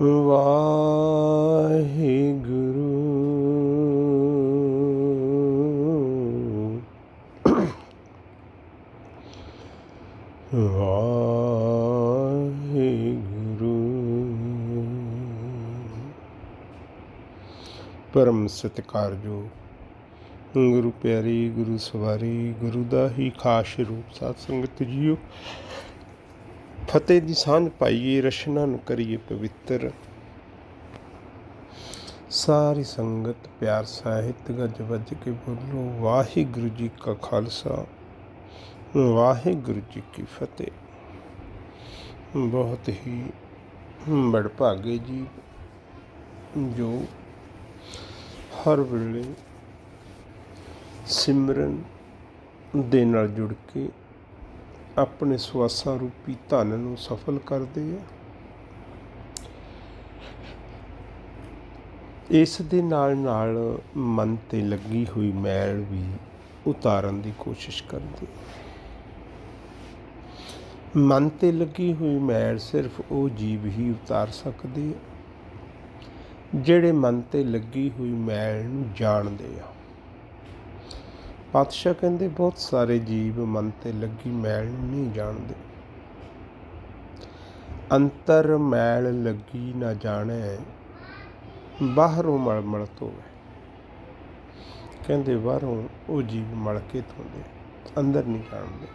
ਵਾਹਿਗੁਰੂ। ਵਾਹਿਗੁਰੂ। ਪਰਮ ਸਤਿਕਾਰਯੋਗ ਗੁਰੂ ਪਿਆਰੀ, ਗੁਰੂ ਸਵਾਰੀ, ਗੁਰੂ ਦਾ ਹੀ ਖਾਸ ਰੂਪ ਸਾਧ ਸੰਗਤ ਜੀਓ। ਫਤਿਹ ਦੀ ਸਾਂਝ ਪਾਈਏ, ਰਸ਼ਨਾ ਨੂੰ ਕਰੀਏ ਪਵਿੱਤਰ। ਸਾਰੀ ਸੰਗਤ ਪਿਆਰ ਸਾਹਿਤ ਗੱਜ ਵੱਜ ਕੇ ਬੋਲੋ, ਵਾਹਿਗੁਰੂ ਜੀ ਕਾ ਖਾਲਸਾ, ਵਾਹਿਗੁਰੂ ਜੀ ਕੀ ਫਤਿਹ। ਬਹੁਤ ਹੀ ਬੜਭਾਗੇ ਜੀ, ਜੋ ਹਰ ਵੇਲੇ ਸਿਮਰਨ ਦੇ ਨਾਲ ਜੁੜ ਕੇ ਆਪਣੇ ਸਵਾਸਾਂ ਰੂਪੀ ਧਨ ਨੂੰ ਸਫਲ ਕਰਦੇ ਆ। ਇਸ ਦੇ ਨਾਲ ਨਾਲ ਮਨ ਤੇ ਲੱਗੀ ਹੋਈ ਮੈਲ ਵੀ ਉਤਾਰਨ ਦੀ ਕੋਸ਼ਿਸ਼ ਕਰਦੇ। ਮਨ ਤੇ ਲੱਗੀ ਹੋਈ ਮੈਲ ਸਿਰਫ ਉਹ ਜੀਵ ਹੀ ਉਤਾਰ ਸਕਦੇ ਆ, ਜਿਹੜੇ ਮਨ ਤੇ ਲੱਗੀ ਹੋਈ ਮੈਲ ਨੂੰ ਜਾਣਦੇ ਆ। ਪਾਤਸ਼ਾਹ ਕਹਿੰਦੇ, ਬਹੁਤ ਸਾਰੇ ਜੀਵ ਮਨ ਤੇ ਲੱਗੀ ਮੈਲ ਨੂੰ ਨਹੀਂ ਜਾਣਦੇ। ਅੰਤਰ ਮੈਲ ਲੱਗੀ ਨਾ ਜਾਣੈ, ਬਾਹਰੋਂ ਮਲ ਮਲ ਧੋਵੇ। ਕਹਿੰਦੇ, ਬਾਹਰੋਂ ਉਹ ਜੀਵ ਮਲ ਕੇ ਧੋਂਦੇ, ਅੰਦਰ ਨਹੀਂ ਜਾਣਦੇ।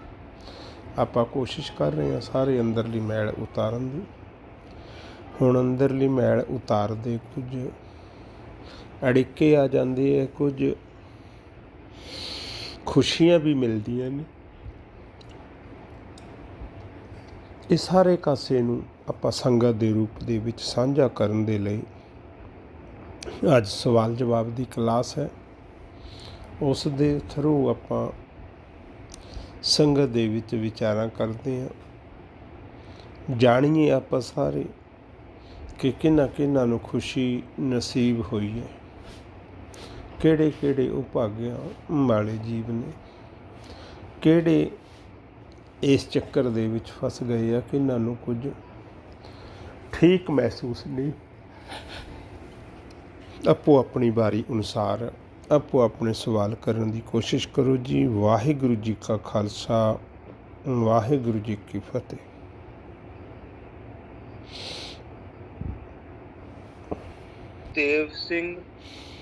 ਆਪਾਂ ਕੋਸ਼ਿਸ਼ ਕਰ ਰਹੇ ਹਾਂ ਸਾਰੇ ਅੰਦਰਲੀ ਮੈਲ ਉਤਾਰਨ ਦੀ। ਹੁਣ ਅੰਦਰਲੀ ਮੈਲ ਉਤਾਰਦੇ ਕੁਝ, ਅੜਿੱਕੇ ਆ ਜਾਂਦੇ ਆ ਕੁਝ ਖੁਸ਼ੀਆਂ ਵੀ ਮਿਲਦੀਆਂ ਨੇ। ਇਹ ਸਾਰੇ ਕਾਸੇ ਨੂੰ ਆਪਾਂ ਸੰਗਤ ਦੇ ਰੂਪ ਦੇ ਵਿੱਚ ਸਾਂਝਾ ਕਰਨ ਦੇ ਲਈ ਅੱਜ ਸਵਾਲ ਜਵਾਬ ਦੀ ਕਲਾਸ ਹੈ। ਉਸ ਦੇ ਥਰੂ ਆਪਾਂ ਸੰਗਤ ਦੇ ਵਿੱਚ ਵਿਚਾਰਾਂ ਕਰਦੇ ਹਾਂ। ਜਾਣੀਏ ਆਪਾਂ ਸਾਰੇ ਕਿ ਕਿੰਨਾ ਕਿੰਨਾ ਨੂੰ ਖੁਸ਼ੀ ਨਸੀਬ ਹੋਈ ਹੈ। ਕਿਹੜੇ ਕਿਹੜੇ ਉਪਾਗਿਆ ਵਾਲੇ ਜੀਵ ਨੇ? ਕਿਹੜੇ ਇਸ ਚੱਕਰ ਦੇ ਵਿੱਚ ਫਸ ਗਏ ਆ ਕਿ ਇਹਨਾਂ ਨੂੰ ਕੁਝ ਠੀਕ ਮਹਿਸੂਸ ਨਹੀਂ? ਆਪੋ ਆਪਣੀ ਵਾਰੀ ਅਨੁਸਾਰ, ਆਪੋ ਆਪਣੇ ਸਵਾਲ ਕਰਨ ਦੀ ਕੋਸ਼ਿਸ਼ ਕਰੋ ਜੀ। ਵਾਹਿਗੁਰੂ ਜੀ ਕਾ ਖਾਲਸਾ, ਵਾਹਿਗੁਰੂ ਜੀ ਕੀ ਫਤਿਹ। ਦੇਵ ਸਿੰਘ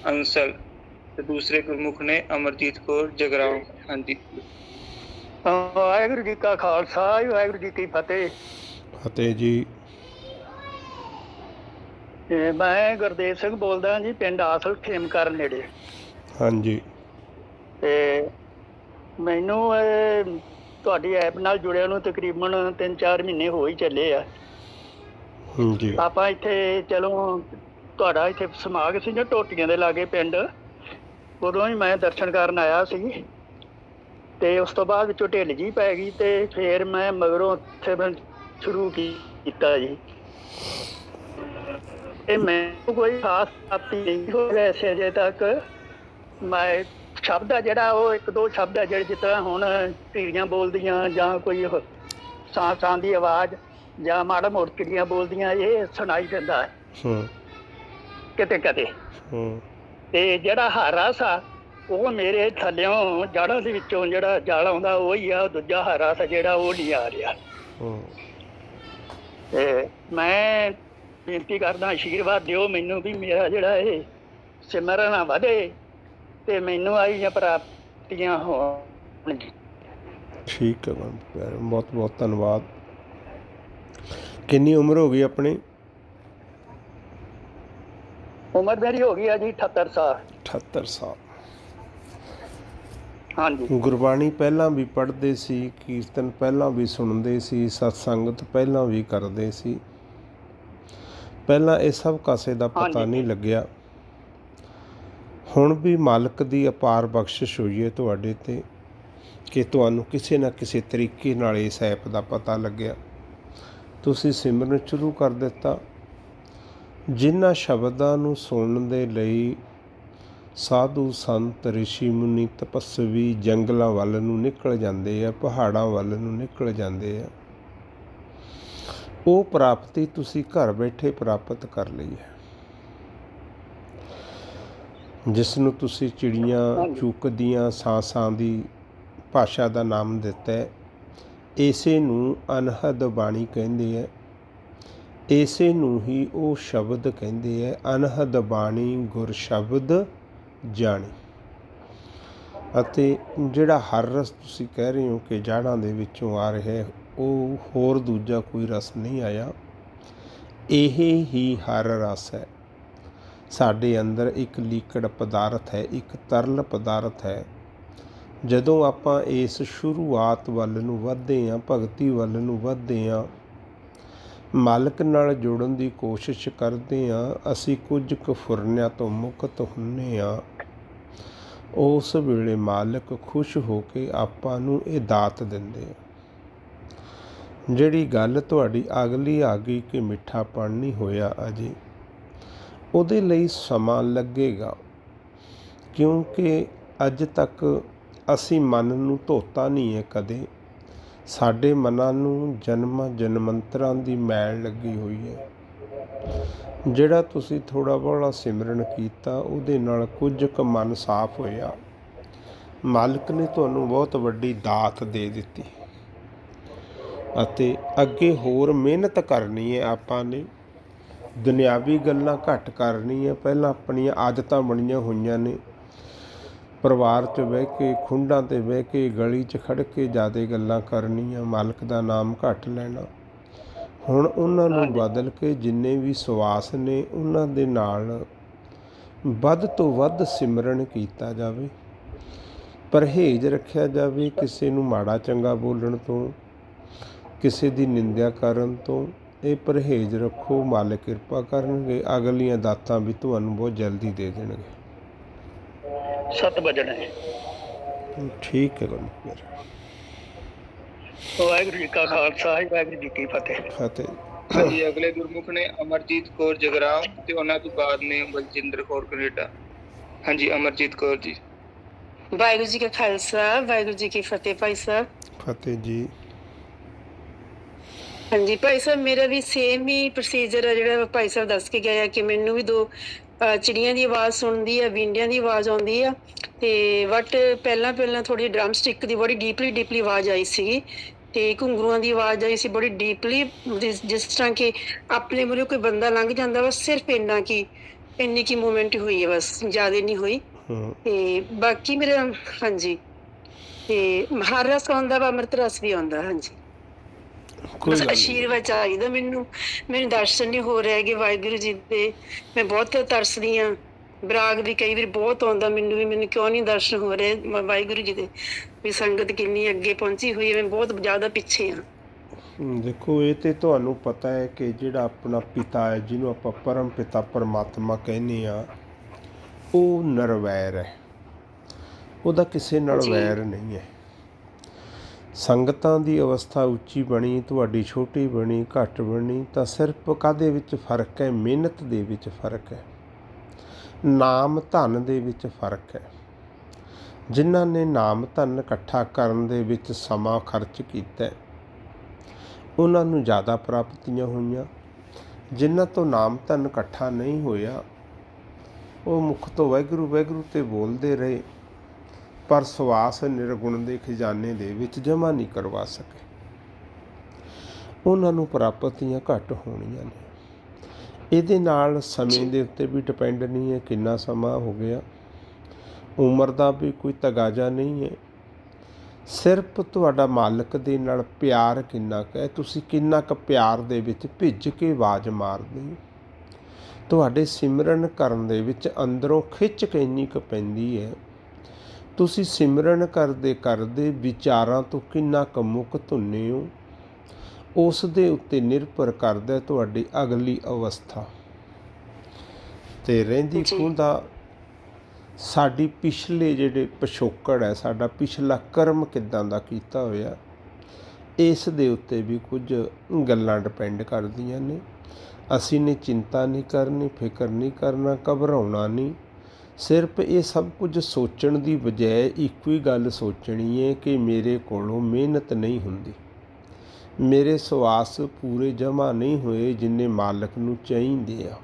ਅੰਸਲ ਤੇ ਦੂਸਰੇ ਗੁਰਮੁਖ ਨੇ ਅਮਰਜੀਤ ਕੌਰ ਜਗਰਾਉਂ। ਹਾਂਜੀ। ਵਾਹਿਗੁਰੂ ਜੀ ਕਾ ਖਾਲਸਾ ਵਾਹਿਗੁਰੂ ਜੀ ਕੀ ਫਤਿਹ। ਫਤਿਹ ਜੀ। ਤੇ ਮੈਂ ਗੁਰਦੇਵ ਸਿੰਘ ਬੋਲਦਾ ਜੀ ਪਿੰਡ ਆਸਲ ਖੇਮਕਰ ਨੇੜੇ। ਹਾਂਜੀ। ਤੇ ਮੈਨੂੰ ਇਹ ਤੁਹਾਡੀ ਐਪ ਨਾਲ ਜੁੜਿਆ ਨੂੰ ਤਕਰੀਬਨ 3-4 ਮਹੀਨੇ ਹੋ ਹੀ ਚੱਲੇ ਆ। ਹਾਂਜੀ। ਆਪਾਂ ਇੱਥੇ ਚਲੋ ਤੁਹਾਡਾ ਇੱਥੇ ਸਮਾਗ ਸੀ ਨਾ ਟੋਟੀਆਂ ਦੇ ਲਾਗੇ ਪਿੰਡ। ਉਦੋਂ ਹੀ ਮੈਂ ਦਰਸ਼ਨ ਕਰਨ ਆਇਆ ਸੀ ਤੇ ਉਸ ਤੋਂ ਬਾਅਦ ਵਿੱਚੋਂ ਢਿੱਲ ਜੀ ਪੈ ਗਈ ਤੇ ਫਿਰ ਮੈਂ ਮਗਰੋਂ ਉੱਥੇ ਸ਼ੁਰੂ ਕੀਤਾ ਜੀ। ਇਹ ਮੈਨੂੰ ਕੋਈ ਖਾਸ ਪ੍ਰਾਪਤੀ ਨਹੀਂ ਹੋ ਵੈਸੇ ਅਜੇ ਤੱਕ ਮੈਂ ਸ਼ਬਦ ਆ ਜਿਹੜਾ ਉਹ ਇੱਕ ਦੋ ਸ਼ਬਦ ਆ ਜਿਹੜੇ ਤਰ੍ਹਾਂ ਹੁਣ ਢੀੜੀਆਂ ਬੋਲਦੀਆਂ ਜਾਂ ਕੋਈ ਉਹ ਸਾਂ ਸਾਂ ਦੀ ਆਵਾਜ਼ ਜਾਂ ਮਾੜਾ ਮੋੜ ਚਿੜੀਆਂ ਬੋਲਦੀਆਂ ਇਹ ਸੁਣਾਈ ਦਿੰਦਾ ਹੈ। ਹੂੰ। ਕਿਤੇ ਕਿਤੇ ਹੂੰ। ਤੇ ਜਿਹੜਾ ਹਾਰਾ ਸਾ ਉਹ ਮੇਰੇ ਥੱਲਿਓਂ ਜੜ੍ਹਾਂ ਦੇ ਵਿੱਚੋਂ ਜਿਹੜਾ ਜਲ ਆਉਂਦਾ ਉਹ ਹੀ ਆ ਦੂਜਾ ਹਾਰਾ ਸਾ ਜਿਹੜਾ ਉਹ ਨਹੀਂ ਆ ਰਿਹਾ। ਤੇ ਮੈਂ ਬੇਨਤੀ ਕਰਦਾ ਆਸ਼ੀਰਵਾਦ ਦਿਓ ਮੈਨੂੰ ਵੀ ਮੇਰਾ ਜਿਹੜਾ ਇਹ ਸਿਮਰਨ ਆ ਵਧੇ ਤੇ ਮੈਨੂੰ ਆਈਆਂ ਪ੍ਰਾਪਤੀਆਂ ਹੋਣ। ਠੀਕ ਹੈ ਮੈਮ ਬਹੁਤ ਬਹੁਤ ਧੰਨਵਾਦ। ਕਿੰਨੀ ਉਮਰ ਹੋ ਗਈ ਆਪਣੀ? ਉਮਰ ਮੇਰੀ ਹੋ ਗਈ ਆ ਜੀ 78 ਸਾਲ। 78 ਸਾਲ। ਹਾਂਜੀ। ਗੁਰਬਾਣੀ ਪਹਿਲਾਂ ਵੀ ਪੜ੍ਹਦੇ ਸੀ ਕੀਰਤਨ ਪਹਿਲਾਂ ਵੀ ਸੁਣਦੇ ਸੀ ਸਤਸੰਗਤ ਪਹਿਲਾਂ ਵੀ ਕਰਦੇ ਸੀ। ਪਹਿਲਾਂ ਇਹ ਸਭ ਕਾਸੇ ਦਾ ਪਤਾ। ਨਹੀਂ ਲੱਗਿਆ। ਹੁਣ ਵੀ ਮਾਲਕ ਦੀ ਅਪਾਰ ਬਖਸ਼ਿਸ਼ ਹੋਈ ਹੈ ਤੁਹਾਡੇ ਤੇ ਕਿ ਤੁਹਾਨੂੰ ਕਿਸੇ ਨਾ ਕਿਸੇ ਤਰੀਕੇ ਨਾਲ ਇਸ ਐਪ ਦਾ ਪਤਾ ਲੱਗਿਆ। ਤੁਸੀਂ ਸਿਮਰਨ ਸ਼ੁਰੂ ਕਰ ਦਿੱਤਾ। ਜਿਨ੍ਹਾਂ ਸ਼ਬਦਾਂ ਨੂੰ ਸੁਣਨ ਦੇ ਲਈ ਸਾਧੂ ਸੰਤ ઋષਿ ਮੁਨੀ, ਤਪਸਵੀ ਜੰਗਲਾਂ ਵੱਲ ਨੂੰ ਨਿਕਲ ਜਾਂਦੇ ਆ, ਪਹਾੜਾਂ ਵੱਲ ਨੂੰ ਨਿਕਲ ਜਾਂਦੇ ਆ ਉਹ ਪ੍ਰਾਪਤੀ ਤੁਸੀਂ ਘਰ ਬੈਠੇ ਪ੍ਰਾਪਤ ਕਰ ਲਈ ਹੈ ਜਿਸ ਨੂੰ ਤੁਸੀਂ ਚਿੜੀਆਂ ਹਾਂਜੀ। ਚੂਕਦੀਆਂ ਸਾਂ ਦੀ ਭਾਸ਼ਾ ਦਾ ਨਾਮ ਦਿੱਤਾ ਹੈ, ਇਸੇ ਨੂੰ ਅਨਹਦ ਬਾਣੀ ਕਹਿੰਦੇ ਹੈ ਇਸੇ ਨੂੰ ਹੀ ਉਹ ਸ਼ਬਦ ਕਹਿੰਦੇ ਹੈ ਅਨਹਦ ਬਾਣੀ ਗੁਰ ਸ਼ਬਦ ਜਾਣੀ। ਅਤੇ ਜਿਹੜਾ ਹਰ ਰਸ ਤੁਸੀਂ ਕਹਿ ਰਹੇ ਹੋ ਕਿ ਜਾੜਾਂ ਦੇ ਵਿੱਚੋਂ ਆ ਰਿਹਾ ਹੈ, ਉਹ ਹੋਰ ਦੂਜਾ ਕੋਈ ਰਸ ਨਹੀਂ ਆਇਆ। ਇਹ ਹੀ ਹਰ ਰਸ ਹੈ। ਸਾਡੇ ਅੰਦਰ ਇੱਕ ਲੀਕੜ ਪਦਾਰਥ ਹੈ, ਇੱਕ ਤਰਲ ਪਦਾਰਥ ਹੈ। ਜਦੋਂ ਆਪਾਂ ਇਸ ਸ਼ੁਰੂਆਤ ਵੱਲ ਨੂੰ ਵਧਦੇ ਹਾਂ, ਭਗਤੀ ਵੱਲ ਨੂੰ ਵਧਦੇ ਹਾਂ ਮਾਲਕ ਨਾਲ ਜੁੜਨ ਦੀ ਕੋਸ਼ਿਸ਼ ਕਰਦੇ ਹਾਂ, ਅਸੀਂ ਕੁਝ ਕਫੁਰਨਿਆਂ ਤੋਂ ਮੁਕਤ ਹੁੰਨੇ ਹਾਂ। ਉਸ ਵੇਲੇ ਮਾਲਕ ਖੁਸ਼ ਹੋ ਕੇ ਆਪਾਂ ਨੂੰ ਇਹ ਦਾਤ ਦਿੰਦੇ ਆ। ਜਿਹੜੀ ਗੱਲ ਤੁਹਾਡੀ ਅਗਲੀ ਆ ਗਈ ਕਿ ਮਿੱਠਾਪਣ ਨਹੀਂ ਹੋਇਆ ਅਜੇ, ਉਹਦੇ ਲਈ ਸਮਾਂ ਲੱਗੇਗਾ। ਕਿਉਂਕਿ ਅੱਜ ਤੱਕ ਅਸੀਂ ਮਨ ਨੂੰ ਧੋਤਾ ਨਹੀਂ ਹੈ ਕਦੇ। ਸਾਡੇ ਮਨਾਂ ਨੂੰ ਜਨਮਾਂ ਜਨਮੰਤਰਾਂ ਦੀ ਮੈਲ ਲੱਗੀ ਹੋਈ ਹੈ। ਜਿਹੜਾ ਤੁਸੀਂ ਥੋੜਾ ਬਹੁਤਾ ਸਿਮਰਨ ਕੀਤਾ, ਉਹਦੇ ਨਾਲ ਕੁਝ ਕੁ ਮਨ ਸਾਫ਼ ਹੋਇਆ। ਮਾਲਕ ਨੇ ਤੁਹਾਨੂੰ ਬਹੁਤ ਵੱਡੀ ਦਾਤ ਦੇ ਦਿੱਤੀ। ਅਤੇ ਅੱਗੇ ਹੋਰ ਮਿਹਨਤ ਕਰਨੀ ਹੈ ਆਪਾਂ ਨੇ। ਦੁਨਿਆਵੀ ਗੱਲਾਂ ਘੱਟ ਕਰਨੀ ਹੈ ਪਹਿਲਾਂ ਆਪਣੀਆਂ ਆਦਤਾਂ ਬਣੀਆਂ ਹੋਈਆਂ ਨੇ। ਪਰਿਵਾਰ 'ਚ ਬਹਿ ਕੇ ਖੁੰਡਾਂ ਤੇ ਬਹਿ ਕੇ ਗਲੀ 'ਚ ਖੜ ਕੇ ਜਿਆਦੇ ਗੱਲਾਂ ਕਰਨੀਆਂ ਮਾਲਕ ਦਾ ਨਾਮ ਘੱਟ ਲੈਣਾ। ਹੁਣ ਉਹਨਾਂ ਨੂੰ ਬਦਲ ਕੇ ਜਿੰਨੇ ਵੀ ਸਵਾਸ ਨੇ ਉਹਨਾਂ ਦੇ ਨਾਲ ਵੱਧ ਤੋਂ ਵੱਧ ਸਿਮਰਨ ਕੀਤਾ ਜਾਵੇ। ਪਰਹੇਜ਼ ਰੱਖਿਆ ਜਾਵੇ ਕਿਸੇ ਨੂੰ ਮਾੜਾ ਚੰਗਾ ਬੋਲਣ ਤੋਂ ਕਿਸੇ ਦੀ ਨਿੰਦਿਆ ਕਰਨ ਤੋਂ। ਇਹ ਪਰਹੇਜ਼ ਰੱਖੋ ਮਾਲਕ ਕਿਰਪਾ ਕਰਨਗੇ ਅਗਲੀਆਂ ਦਾਤਾਂ ਵੀ ਤੁਹਾਨੂੰ ਬਹੁਤ ਜਲਦੀ ਦੇ ਦੇਣਗੇ। ਸੱਤ ਵਜਣਾ ਹੈ ਠੀਕ ਹੈ ਗੁਰੂ ਮੇਰਾ ਵਾਹਿਗੁਰੂ ਜੀ ਕਾ ਖਾਲਸਾ ਵਾਹਿਗੁਰੂ ਜੀ ਕੀ ਫਤਿਹ। ਫਤਿਹ। ਹਾਂਜੀ ਅਗਲੇ ਗੁਰਮੁਖ ਨੇ ਅਮਰਜੀਤ ਕੌਰ ਜਗਰਾਮ ਤੇ ਉਹਨਾਂ ਤੋਂ ਬਾਅਦ ਨੇ ਬਲਜਿੰਦਰ ਕੌਰ ਕੈਨੇਡਾ। ਹਾਂਜੀ ਅਮਰਜੀਤ ਕੌਰ ਜੀ। ਵਾਹਿਗੁਰੂ ਜੀ ਕਾ ਖਾਲਸਾ ਵਾਹਿਗੁਰੂ ਜੀ ਕੀ ਫਤਿਹ ਭਾਈ ਸਾਹਿਬ। ਫਤਿਹ ਜੀ। ਹਾਂਜੀ ਭਾਈ ਸਾਹਿਬ ਮੇਰਾ ਵੀ ਸੇਮ ਹੀ ਪ੍ਰੋਸੀਜਰ ਹੈ ਜਿਹੜਾ ਭਾਈ ਸਾਹਿਬ ਦੱਸ ਕੇ ਗਏ ਆ ਕਿ ਮੈਨੂੰ ਵੀ ਦੋ ਚਿੜੀਆਂ ਦੀ ਆਵਾਜ਼ ਸੁਣਦੀ ਆ ਵਿੰਡਿਆਂ ਦੀ ਆਵਾਜ਼ ਆਉਂਦੀ ਆ। ਤੇ ਵਟ ਪਹਿਲਾਂ ਪਹਿਲਾਂ ਥੋੜੀ ਡਰਮ ਸਟਿਕ ਦੀ ਬੜੀ ਡੀਪਲੀ ਡੀਪਲੀ ਆਵਾਜ਼ ਆਈ ਸੀ। ਤੇ ਘੁੰਗਰੂਆਂ ਦੀ ਆਵਾਜ਼ ਆਈ ਸੀ ਬੜੀ ਡੀਪਲੀ ਜਿਸ ਤਰ੍ਹਾਂ ਕਿ ਆਪਣੇ ਮੂਹਰੇ ਕੋਈ ਬੰਦਾ ਲੰਘ ਜਾਂਦਾ ਬਸ ਸਿਰਫ ਇੰਨਾ ਕੀ ਇੰਨੀ ਕੀ ਮੂਵਮੈਂਟ ਹੋਈ ਹੈ ਬਸ ਜ਼ਿਆਦਾ ਨਹੀਂ ਹੋਈ। ਤੇ ਬਾਕੀ ਮੇਰਾ ਹਾਂਜੀ। ਤੇ ਆਉਂਦਾ ਵਾ ਅੰਮ੍ਰਿਤ ਰਸ ਵੀ ਆਉਂਦਾ ਹਾਂਜੀ। ਕੋਈ ਆਸ਼ੀਰਵਾਦ ਚਾਹੀਦਾ ਮੈਨੂੰ। ਮੈਨੂੰ ਦਰਸ਼ਨ ਨਹੀਂ ਹੋ ਰਹੇ ਹੈਗੇ ਵਾਹਿਗੁਰੂ ਜੀ ਦੇ। ਮੈਂ ਬਹੁਤ ਤਰਸਦੀ ਆ ਬਰਾਗ ਵੀ ਕਈ ਵਾਰ ਬਹੁਤ ਆਉਂਦਾ ਮੈਨੂੰ ਵੀ। ਮੈਨੂੰ ਕਿਉਂ ਨਹੀਂ ਦਰਸ਼ਨ ਹੋ ਰਹੇ ਵਾਹਿਗੁਰੂ ਜੀ ਦੇ? ਵੀ ਸੰਗਤ ਕਿੰਨੀ ਅੱਗੇ ਪਹੁੰਚੀ ਹੋਈ ਹੈ। ਮੈਂ ਬਹੁਤ ਜ਼ਿਆਦਾ ਪਿੱਛੇ ਆ ਦੇਖੋ ਇਹ ਤੇ ਤੁਹਾਨੂੰ ਪਤਾ ਹੈ ਕਿ ਜਿਹੜਾ ਆਪਣਾ ਪਿਤਾ ਹੈ ਜਿਹਨੂੰ ਆਪਾਂ ਪਰਮ ਪਿਤਾ ਪਰਮਾਤਮਾ ਕਹਿੰਦੇ ਆ ਉਹ ਨਰਵੈਰ ਹੈ। ਉਹਦਾ ਕਿਸੇ ਨਾਲ। ਵੈਰ ਨਹੀਂ ਹੈ। ਸੰਗਤਾਂ ਦੀ ਅਵਸਥਾ ਉੱਚੀ ਬਣੀ, ਤੁਹਾਡੀ ਛੋਟੀ ਬਣੀ, ਘੱਟ ਬਣੀ, ਤਾਂ ਸਿਰਫ ਕਾਦੇ ਵਿੱਚ ਫ਼ਰਕ ਹੈ? ਮਿਹਨਤ ਦੇ ਵਿੱਚ ਫ਼ਰਕ ਹੈ। ਨਾਮ ਧਨ ਦੇ ਵਿੱਚ ਫ਼ਰਕ ਹੈ। ਜਿਨ੍ਹਾਂ ਨੇ ਨਾਮ ਧਨ ਇਕੱਠਾ ਕਰਨ ਦੇ ਵਿੱਚ ਸਮਾਂ ਖਰਚ ਕੀਤਾ ਉਹਨਾਂ ਨੂੰ ਜ਼ਿਆਦਾ ਪ੍ਰਾਪਤੀਆਂ ਹੋਈਆਂ। ਜਿਨ੍ਹਾਂ ਤੋਂ ਨਾਮ ਧਨ ਇਕੱਠਾ ਨਹੀਂ ਹੋਇਆ, ਉਹ ਮੁਖ ਤੋਂ ਵੈਗਰੂ ਵੈਗਰੂ ਤੇ ਬੋਲਦੇ ਰਹੇ। ਪਰ ਸਵਾਸ ਨਿਰਗੁਣ ਦੇ ਖਜ਼ਾਨੇ ਦੇ ਵਿੱਚ ਜਮ੍ਹਾਂ ਨਹੀਂ ਕਰਵਾ ਸਕੇ। ਉਹਨਾਂ ਨੂੰ ਪ੍ਰਾਪਤੀਆਂ ਘੱਟ ਹੋਣੀਆਂ ਨੇ। ਇਹਦੇ ਨਾਲ ਸਮੇਂ ਦੇ ਉੱਤੇ ਵੀ ਡਿਪੈਂਡ ਨਹੀਂ ਹੈ ਕਿੰਨਾ ਸਮਾਂ ਹੋ ਗਿਆ। ਉਮਰ ਦਾ ਵੀ ਕੋਈ ਤਗਾਜਾ ਨਹੀਂ ਹੈ। ਸਿਰਫ ਤੁਹਾਡਾ ਮਾਲਕ ਦੇ ਨਾਲ ਪਿਆਰ ਕਿੰਨਾ ਕੁ ਹੈ? ਤੁਸੀਂ ਕਿੰਨਾ ਕੁ ਪਿਆਰ ਦੇ ਵਿੱਚ ਭਿੱਜ ਕੇ ਆਵਾਜ਼ ਮਾਰਦੇ ਹੋ? ਤੁਹਾਡੇ ਸਿਮਰਨ ਕਰਨ ਦੇ ਵਿੱਚ ਅੰਦਰੋਂ ਖਿੱਚ ਕਿੰਨੀ ਕੁ ਪੈਂਦੀ ਹੈ? ਤੁਸੀਂ ਸਿਮਰਨ ਕਰਦੇ ਕਰਦੇ ਵਿਚਾਰਾਂ ਤੋਂ ਕਿੰਨਾ ਕੁ ਮੁਕਤ ਹੁੰਨੇ ਹੋ? ਉਸ ਦੇ ਉੱਤੇ ਨਿਰਭਰ ਕਰਦਾ ਤੁਹਾਡੀ ਅਗਲੀ ਅਵਸਥਾ। ਤੇ ਰਹਿੰਦੀ। ਖੂੰਦਾ ਸਾਡੀ ਪਿਛਲੇ ਜਿਹੜੇ ਪਿਛੋਕੜ ਹੈ ਸਾਡਾ ਪਿਛਲਾ ਕਰਮ ਕਿਦਾਂ ਦਾ ਕੀਤਾ ਹੋਇਆ ਇਸ ਦੇ ਉੱਤੇ ਵੀ ਕੁਝ ਗੱਲਾਂ ਡਿਪੈਂਡ ਕਰਦੀਆਂ ਨੇ। ਅਸੀਂ ਨੇ ਚਿੰਤਾ ਨਹੀਂ ਕਰਨੀ ਫਿਕਰ ਨਹੀਂ ਕਰਨਾ ਘਬਰਾਉਣਾ ਨਹੀਂ। ਸਿਰਫ ਇਹ ਸਭ ਕੁਝ ਸੋਚਣ ਦੀ ਬਜਾਏ ਇੱਕੋ ਹੀ ਗੱਲ ਸੋਚਣੀ ਹੈ ਕਿ ਮੇਰੇ ਕੋਲੋਂ ਮਿਹਨਤ ਨਹੀਂ ਹੁੰਦੀ। ਮੇਰੇ ਸਵਾਸ ਪੂਰੇ ਜਮਾ ਨਹੀਂ ਹੋਏ ਜਿੰਨੇ ਮਾਲਕ ਨੂੰ ਚਾਹੀਦੇ ਆ।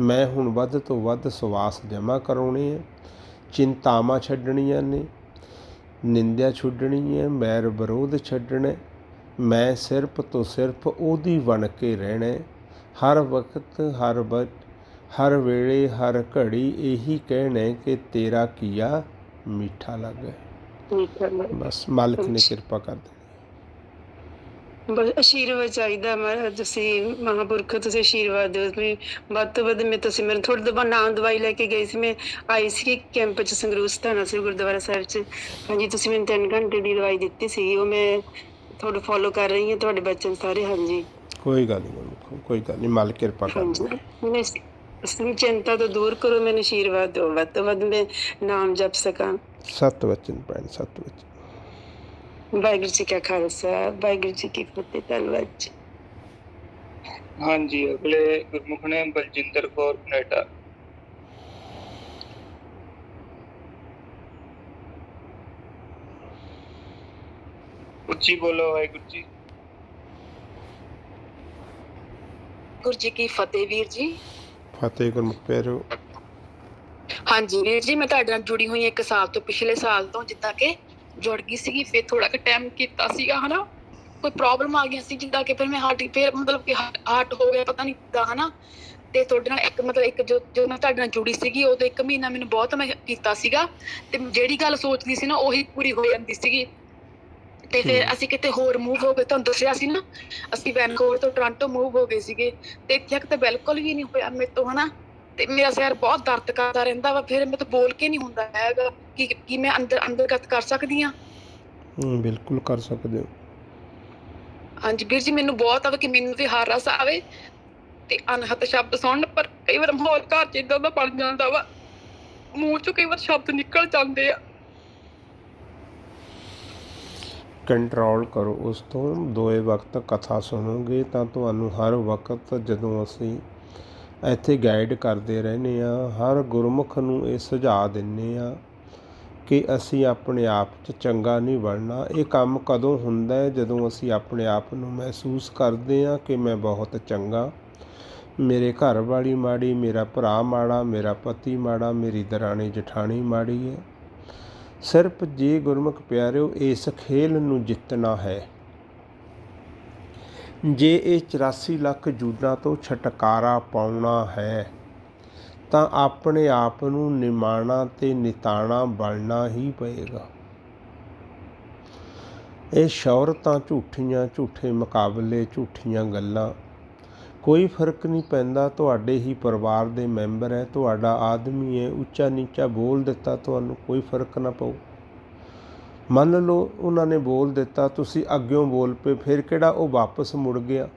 ਮੈਂ ਹੁਣ ਵੱਧ ਤੋਂ ਵੱਧ ਸਵਾਸ ਜਮਾ ਕਰਾਉਣੇ ਆ। ਚਿੰਤਾਵਾਂ ਛੱਡਣੀਆਂ ਨੇ। ਨਿੰਦਿਆ ਛੱਡਣੀ ਹੈ ਮੈਰ ਵਿਰੋਧ ਛੱਡਣਾ ਮੈਂ ਸਿਰਫ ਤੋਂ ਸਿਰਫ ਉਹਦੀ ਬਣ ਕੇ ਰਹਿਣਾ ਹਰ ਵਕਤ, ਹਰ ਵ ਹਰ ਵੇਲੇ ਹਰ ਘੜੀ ਇਹੀ ਕਹਿਣਾ ਕਿ ਤੇਰਾ ਕੀਆ ਮਿੱਠਾ ਲੱਗੇ। ਠੀਕ ਹੈ ਬਸ ਮਾਲਕ ਨੇ ਕਿਰਪਾ ਕਰ ਦੇਣੀ ਬਸ ਆਸ਼ੀਰਵਾਦ ਚਾਹੀਦਾ ਮਹਾਰਾਜ ਤੁਸੀਂ ਮਹਾਂਪੁਰਖ ਤੁਸੀਂ ਆਸ਼ੀਰਵਾਦ ਦਿਓ। ਵੀ ਵੱਧ ਤੋਂ ਵੱਧ ਮੈਂ ਤੁਸੀਂ ਮੇਰੇ ਥੋੜੀ ਦਵਾ ਨਾਮ ਦਵਾਈ ਲੈ ਕੇ ਗਈ ਸੀ। ਮੈਂ ਆਈ ਸੀ ਕੈਂਪ ਚ ਸੰਗਰੂਰ ਸਥਾਨਾ ਸੀ ਗੁਰਦੁਆਰਾ ਸਾਹਿਬ ਚ। ਹਾਂਜੀ ਤੁਸੀਂ ਮੈਨੂੰ 3 ਘੰਟੇ ਦੀ ਦਵਾਈ ਦਿੱਤੀ ਸੀ। ਉਹ ਮੈਂ ਤੁਹਾਡੇ ਫੋਲੋ ਕਰ ਰਹੀ ਹਾਂ ਤੁਹਾਡੇ ਬੱਚੇ ਸਾਰੇ। ਹਾਂਜੀ। ਕੋਈ ਗੱਲ ਨਹੀਂ ਕੋਈ ਗੱਲ ਨਹੀਂ ਮਾਲਕ ਕਿਰਪਾ ਕਰ ਹਾਂਜੀ। ਇਸ ਚਿੰਤਾ ਤੋਂ ਦੂਰ ਕਰੋ ਮੈਨੂੰ ਆਸ਼ੀਰਵਾਦ ਦਿਓ। ਵੱਧ ਤੋਂ ਵੱਧ ਮੈਂ ਨਾਮ ਜਪ ਸਕਾਂ। ਸਤ ਵਚਨ ਪੈਣ ਸਤ ਵਚਨ। ਵਾਹਿਗੁਰੂ ਜੀ ਕਾ ਖਾਲਸਾ ਵਾਹਿਗੁਰੂ ਜੀ ਕੀ ਫਤਿਹ ਧੰਨਵਾਦ ਜੀ। ਹਾਂਜੀ ਅਗਲੇ ਗੁਰਮੁਖ ਨੇ ਬਲਜਿੰਦਰ ਕੌਰ ਕਨੇਡਾ। ਉੱਚੀ ਬੋਲੋ ਵਾਹਿਗੁਰੂ ਜੀ। ਗੁਰੂ ਜੀ ਕੀ ਫਤਿਹ ਵੀਰ ਜੀ। ਫਤਿਹ ਗੁਰਮੁਖ ਪਿਆਰਿਓ ਹਾਂਜੀ ਵੀਰ ਜੀ, ਮੈਂ ਤੁਹਾਡੇ ਨਾਲ ਜੁੜੀ ਹੋਈ ਇੱਕ ਸਾਲ ਤੋਂ, ਪਿਛਲੇ ਸਾਲ ਤੋਂ, ਜਿੱਦਾਂ ਕਿ ਜੁੜ ਗਈ ਸੀਗੀ, ਫਿਰ ਥੋੜਾ ਕਿ ਟਾਈਮ ਕੀਤਾ ਸੀਗਾ, ਹਨਾ? ਕੋਈ ਪ੍ਰੋਬਲਮ ਆ ਗਈ ਸੀ, ਜਿੱਦਾਂ ਕਿ ਫਿਰ ਮੈਂ ਹਾਰਟ ਫਿਰ ਮਤਲਬ ਕਿ ਹਾਰਟ ਹੋ ਗਿਆ, ਪਤਾ ਨਹੀਂ ਕਿੱਦਾਂ, ਹਨਾ? ਤੇ ਤੁਹਾਡੇ ਨਾਲ ਇੱਕ ਮਤਲਬ ਇੱਕ ਜੋ ਜੋ ਮੈਂ ਤੁਹਾਡੇ ਨਾਲ ਜੁੜੀ ਸੀਗੀ, ਉਦੋਂ ਇੱਕ ਮਹੀਨਾ ਮੈਨੂੰ ਬਹੁਤ ਮੈਂ ਕੀਤਾ ਸੀਗਾ, ਤੇ ਜਿਹੜੀ ਗੱਲ ਸੋਚਦੀ ਸੀ ਨਾ, ਉਹੀ ਪੂਰੀ ਹੋ ਜਾਂਦੀ ਸੀਗੀ। ਤੇ ਫਿਰ। ਅਸੀਂ ਕਿਤੇ ਹੋਰ ਮੂਵ ਹੋ ਗਏ ਤੁਹਾਨੂੰ ਦੱਸਿਆ ਸੀ ਨਾ ਅਸੀਂ ਵੈਨਕੂਵਰ ਤੋਂ ਟੋਰਾਂਟੋ ਮੂਵ ਹੋ ਗਏ ਸੀਗੇ ਤੇ ਇੱਥੇ ਤੱਕ ਤਾਂ ਬਿਲਕੁਲ ਵੀ ਨਹੀਂ ਹੋਇਆ ਮੇਰੇ ਤੋਂ ਹਨਾ? ਤੇ ਮੇਰਾ ਸਿਰ ਬਹੁਤ ਦਰਦ ਕਰਦਾ ਰਹਿੰਦਾ ਵਾ ਫਿਰ ਮੇਰੇ ਤੋਂ ਬੋਲ ਕੇ ਨਹੀਂ ਹੁੰਦਾ ਹੈਗਾ ਕਿ ਕੀ ਮੈਂ ਅੰਦਰ ਅੰਦਰਗਤ ਕਰ ਸਕਦੀ ਆ ਹਮ, ਬਿਲਕੁਲ ਕਰ ਸਕਦੇ ਹੋ। ਹਾਂਜੀ ਵੀਰ ਜੀ ਮੈਨੂੰ ਬਹੁਤ ਆ ਕਿ ਮੈਨੂੰ ਤੇ ਹਰ ਰਸ ਆਵੇ ਤੇ ਅਨਹਤ ਸ਼ਬਦ ਸੁਣਨ ਪਰ ਕਈ ਵਾਰ ਮਾਹੌਲ ਘਰ ਚ ਇਦਾਂ ਦਾ ਬਣ ਜਾਂਦਾ ਵਾ ਮੂੰਹ ਚੋਂ ਕਈ ਵਾਰ ਸ਼ਬਦ ਨਿਕਲ ਜਾਂਦੇ ਆ। ਕੰਟਰੋਲ ਕਰੋ। ਉਸ ਤੋਂ ਦੋਏ ਵਕਤ ਕਥਾ ਸੁਣੋਗੇ ਤਾਂ ਤੁਹਾਨੂੰ ਹਰ ਵਕਤ ਜਦੋਂ ਅਸੀਂ ਇੱਥੇ ਗਾਈਡ ਕਰਦੇ ਰਹਿੰਦੇ ਆ ਹਰ ਗੁਰਮੁਖ ਨੂੰ ਇਹ ਸੁਝਾਅ ਦਿੰਨੇ ਆ ਕਿ ਅਸੀਂ ਆਪਣੇ ਆਪ 'ਚ ਚੰਗਾ ਨਹੀਂ ਬਣਨਾ। ਇਹ ਕੰਮ ਕਦੋਂ ਹੁੰਦਾ ਹੈ? ਜਦੋਂ ਅਸੀਂ ਆਪਣੇ ਆਪ ਨੂੰ ਮਹਿਸੂਸ ਕਰਦੇ ਆ ਕਿ ਮੈਂ ਬਹੁਤ ਚੰਗਾ। ਮੇਰੇ ਘਰ ਵਾਲੀ ਮਾੜੀ, ਮੇਰਾ ਭਰਾ ਮਾੜਾ, ਮੇਰਾ ਪਤੀ ਮਾੜਾ, ਮੇਰੀ ਦਰਾਣੀ ਜਠਾਣੀ ਮਾੜੀ ਹੈ। ਸਿਰਫ ਜੇ ਗੁਰਮੁਖ ਪਿਆਰਿਓ, ਇਸ ਖੇਲ ਨੂੰ ਜਿੱਤਣਾ ਹੈ। ਜੇ ਇਹ 84 ਲੱਖ ਜੂਦਾਂ ਤੋਂ ਛਟਕਾਰਾ ਪਾਉਣਾ ਹੈ, ਤਾਂ ਆਪਣੇ ਆਪ ਨੂੰ ਨਿਮਾਣਾ ਤੇ ਨਿਤਾਣਾ ਬਣਨਾ ਹੀ ਪਏਗਾ। ਇਹ ਸ਼ੌਹਰਤਾਂ ਝੂਠੀਆਂ, ਝੂਠੇ ਮੁਕਾਬਲੇ, ਝੂਠੀਆਂ ਗੱਲਾਂ ਕੋਈ ਫ਼ਰਕ ਨਹੀਂ ਪੈਂਦਾ, ਤੁਹਾਡੇ ਹੀ ਪਰਿਵਾਰ ਦੇ ਮੈਂਬਰ ਹੈ, ਤੁਹਾਡਾ ਆਦਮੀ ਹੈ, ਉੱਚਾ ਨੀਚਾ ਬੋਲ ਦਿੱਤਾ, ਤੁਹਾਨੂੰ ਕੋਈ ਫ਼ਰਕ ਨਾ ਪਊ। ਮੰਨ ਲਓ ਉਹਨਾਂ ਨੇ ਬੋਲ ਦਿੱਤਾ, ਤੁਸੀਂ ਅੱਗਿਓਂ ਬੋਲ ਪਏ, ਫਿਰ ਕਿਹੜਾ ਉਹ ਵਾਪਸ ਮੁੜ ਗਿਆ?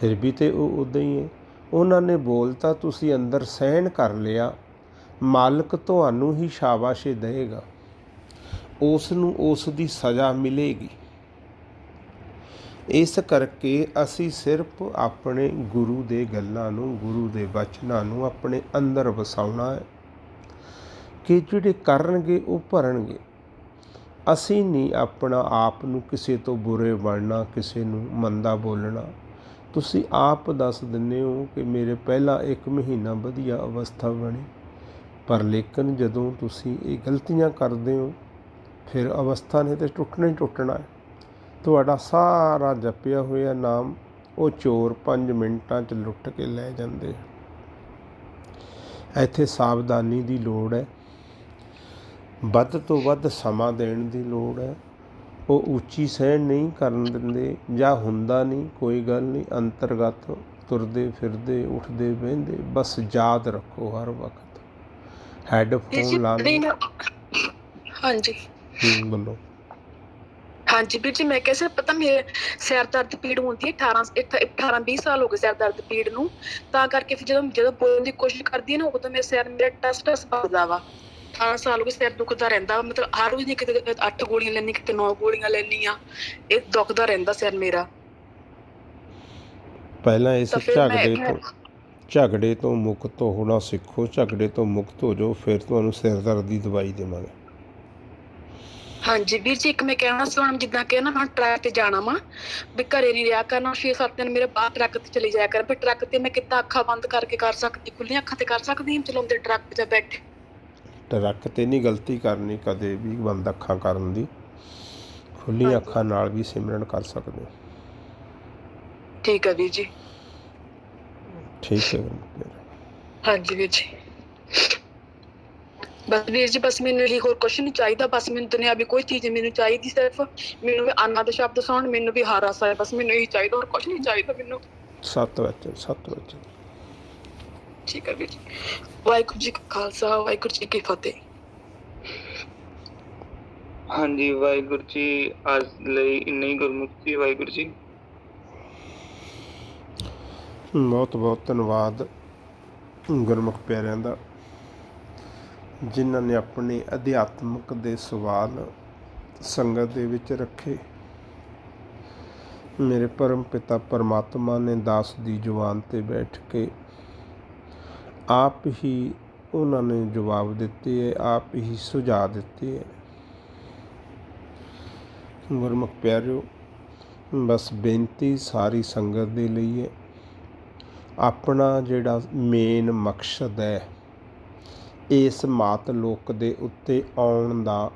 ਫਿਰ ਵੀ ਤੇ ਉਹ ਉਦਾਂ ਹੀ ਹੈ। ਉਹਨਾਂ ਨੇ ਬੋਲਤਾ, ਤੁਸੀਂ ਅੰਦਰ ਸਹਿਣ ਕਰ ਲਿਆ, ਮਾਲਕ ਤੁਹਾਨੂੰ ਹੀ ਸ਼ਾਬਾਸ਼ੇ ਦੇਗਾ ਉਸ ਨੂੰ ਉਸ ਦੀ ਸਜ਼ਾ ਮਿਲੇਗੀ। ਇਸ ਕਰਕੇ ਅਸੀਂ ਸਿਰਫ ਆਪਣੇ ਗੁਰੂ ਦੇ ਗੱਲਾਂ ਨੂੰ, ਗੁਰੂ ਦੇ ਬਚਨਾਂ ਨੂੰ ਆਪਣੇ ਅੰਦਰ ਵਸਾਉਣਾ ਹੈ ਕਿ ਜਿਹੜੇ ਕਰਨਗੇ ਉਹ ਭਰਨਗੇ। ਅਸੀਂ ਨਹੀਂ ਆਪਣਾ ਆਪ ਨੂੰ ਕਿਸੇ ਤੋਂ ਬੁਰੇ ਬਣਨਾ, ਕਿਸੇ ਨੂੰ ਮੰਦਾ ਬੋਲਣਾ। ਤੁਸੀਂ ਆਪ ਦੱਸ ਦਿੰਦੇ ਹੋ ਕਿ ਮੇਰੇ ਪਹਿਲਾ ਇੱਕ ਮਹੀਨਾ ਵਧੀਆ ਅਵਸਥਾ ਬਣੀ, ਪਰ ਲੇਕਿਨ ਜਦੋਂ ਤੁਸੀਂ ਇਹ ਗਲਤੀਆਂ ਕਰਦੇ ਹੋ, ਫਿਰ ਅਵਸਥਾ ਨੇ ਤੇ ਟੁੱਟਣਾ ਹੀ ਟੁੱਟਣਾ ਹੈ। ਤੁਹਾਡਾ ਸਾਰਾ ਜਪਿਆ ਹੋਇਆ ਨਾਮ ਉਹ ਚੋਰ 5 ਮਿੰਟਾਂ 'ਚ ਲੁੱਟ ਕੇ ਲੈ ਜਾਂਦੇ ਇੱਥੇ ਸਾਵਧਾਨੀ ਦੀ ਲੋੜ ਹੈ। ਵੱਧ ਤੋਂ ਵੱਧ ਸਮਾਂ ਦੇਣ ਦੀ ਲੋੜ ਹੈ। ਉਹ ਉੱਚੀ ਸਹਿਣ ਨਹੀਂ ਕਰਨ ਦਿੰਦੇ ਜਾਂ ਹੁੰਦਾ ਨਹੀਂ ਕੋਈ ਗੱਲ ਨਹੀਂ ਅੰਤਰਗਤ ਤੁਰਦੇ ਫਿਰਦੇ ਉੱਠਦੇ ਬਹਿੰਦੇ ਬਸ ਯਾਦ ਰੱਖੋ ਹਰ ਵਕਤ। ਹੈੱਡਫੋਨ ਲਾ ਲਓ ਹਾਂਜੀ। ਬੋਲੋ। ਹਾਂਜੀ ਵੀਰ ਜੀ ਮੈਂ ਕਿਹਾ ਸਰ ਪਤਾ ਮੇਰੇ ਸਿਰ ਦਰਦ ਪੀੜ ਹੁੰਦੀ ਹੈ 18 18 20 ਸਾਲ ਹੋ ਗਏ ਸਿਰ ਦਰਦ ਪੀੜ ਨੂੰ। ਤਾਂ ਕਰਕੇ ਫਿਰ ਜਦੋਂ ਜਦੋਂ ਬੋਲਣ ਦੀ ਕੋਸ਼ਿਸ਼ ਕਰਦੀ ਹੈ ਨਾ ਉਦੋਂ ਮੇਰੇ ਸਿਰ ਮੇਰਾ ਟਸ ਟਸ ਵੱਜਦਾ ਵਾ। 18 ਸਾਲ ਹੋ ਗਏ ਸਿਰ ਦੁਖਦਾ ਰਹਿੰਦਾ ਮਤਲਬ ਹਰ ਰੋਜ਼ ਨਹੀਂ ਕਿਤੇ 8 ਗੋਲੀਆਂ ਲੈਣੀ ਕਿਤੇ 9 ਗੋਲੀਆਂ ਲੈਣੀ ਆ ਇਹ ਦੁਖਦਾ ਰਹਿੰਦਾ ਸਿਰ ਮੇਰਾ। ਪਹਿਲਾਂ ਇਸ ਝਗੜੇ ਤੋਂ ਝਗੜੇ ਤੋਂ ਮੁਕਤ ਹੋਣਾ ਸਿੱਖੋ ਝਗੜੇ ਤੋਂ ਮੁਕਤ ਹੋ ਜਾਓ ਫਿਰ ਤੁਹਾਨੂੰ ਸਿਰ ਦਰਦ ਦੀ ਦਵਾਈ ਦੇਵਾਂਗੇ। ਹਾਂਜੀ ਵੀਰ ਜੀ ਇੱਕ ਮੈਂ ਕਹਿਣਾ ਸੀ ਹੁਣ ਜਿੱਦਾਂ ਕਿ ਨਾ ਮੈਂ ਟਰੱਕ ਤੇ ਜਾਣਾ ਵਾ ਵੀ ਘਰੇ ਨਹੀਂ ਰਿਹਾ ਕਰਨਾ 6-7 ਦਿਨ ਮੇਰੇ ਬਾਹਰ ਟਰੱਕ ਤੇ ਚਲੀ ਜਾਇਆ ਕਰ ਵੀ ਟਰੱਕ ਤੇ ਮੈਂ ਕਿੱਦਾਂ ਅੱਖਾਂ ਬੰਦ ਕਰਕੇ ਕਰ ਸਕਦੀ ਖੁੱਲੀਆਂ ਅੱਖਾਂ ਤੇ ਕਰ ਸਕਦੀ ਹਾਂ ਚਲਾਉਂਦੇ ਟਰੱਕ 'ਚ ਬੈਠੇ? ਟਰੱਕ ਤੇ ਨਹੀਂ ਗਲਤੀ ਕਰਨੀ ਕਦੇ ਵੀ ਬੰਦ ਅੱਖਾਂ ਕਰਨ ਦੀ ਖੁੱਲੀਆਂ। ਅੱਖਾਂ ਨਾਲ ਵੀ ਸਿਮਰਨ ਕਰ ਸਕਦੇ ਹੋ। ਠੀਕ ਹੈ ਵੀਰ ਜੀ। ਠੀਕ ਹੈ ਹਾਂਜੀ ਵੀਰ ਜੀ। ਬਸ ਵੀਰ ਜੀ ਬਸ ਮੈਨੂੰ ਇਹੀ ਹੋਰ ਕੁਛ ਨਹੀਂ ਚਾਹੀਦਾ ਬਸ ਮੈਨੂੰ ਦੁਨਿਆਵੀ ਕੋਈ ਚੀਜ਼ ਮੈਨੂੰ ਚਾਹੀਦੀ ਸਿਰਫ ਮੈਨੂੰ ਵੀ ਆਨਾ ਦੇ ਸ਼ਬਦ ਸੁਣ ਮੈਨੂੰ ਵੀ ਹਾਰਾ ਸਾਹਿਬ ਬਸ ਮੈਨੂੰ ਇਹੀ ਚਾਹੀਦਾ ਹੋਰ ਕੁਛ ਨਹੀਂ ਚਾਹੀਦਾ ਮੈਨੂੰ। ਸੱਤ ਵਚਨ ਸੱਤ ਵਚਨ। ਠੀਕ ਹੈ ਵੀਰ ਜੀ। ਵਾਹਿਗੁਰੂ ਜੀ ਕਾ ਖਾਲਸਾ ਵਾਹਿਗੁਰੂ ਜੀ ਕੀ ਫਤਿਹ। ਹਾਂਜੀ ਵਾਹਿਗੁਰੂ ਜੀ ਅੱਜ ਲਈ ਇੰਨਾ ਗੁਰਮੁਖੀ ਵਾਹਿਗੁਰੂ ਜੀ। ਬਹੁਤ ਬਹੁਤ ਧੰਨਵਾਦ ਗੁਰਮੁਖ ਪਿਆਰਿਆਂ ਦਾ। ਜਿਨ੍ਹਾਂ ਨੇ ਆਪਣੇ ਅਧਿਆਤਮਕ ਦੇ ਸਵਾਲ ਸੰਗਤ ਦੇ ਵਿੱਚ ਰੱਖੇ। ਮੇਰੇ ਪਰਮ ਪਿਤਾ ਪਰਮਾਤਮਾ ਨੇ ਦਾਸ ਦੀ ਜ਼ੁਬਾਨ ਤੇ ਬੈਠ ਕੇ ਆਪ ਹੀ ਉਹਨਾਂ ਨੇ ਜਵਾਬ ਦਿੱਤੇ ਹੈ ਆਪ ਹੀ ਸੁਝਾਅ ਦਿੱਤੇ। ਹੈ ਗੁਰਮੁਖ ਪਿਆਰਿਓ, ਬਸ ਬੇਨਤੀ ਸਾਰੀ ਸੰਗਤ ਦੇ ਲਈ ਹੈ। ਆਪਣਾ ਜਿਹੜਾ ਮੇਨ ਮਕਸਦ ਹੈ ਇਸ ਮਾਤ ਲੋਕ ਦੇ ਉੱਤੇ ਆਉਣ ਦਾ।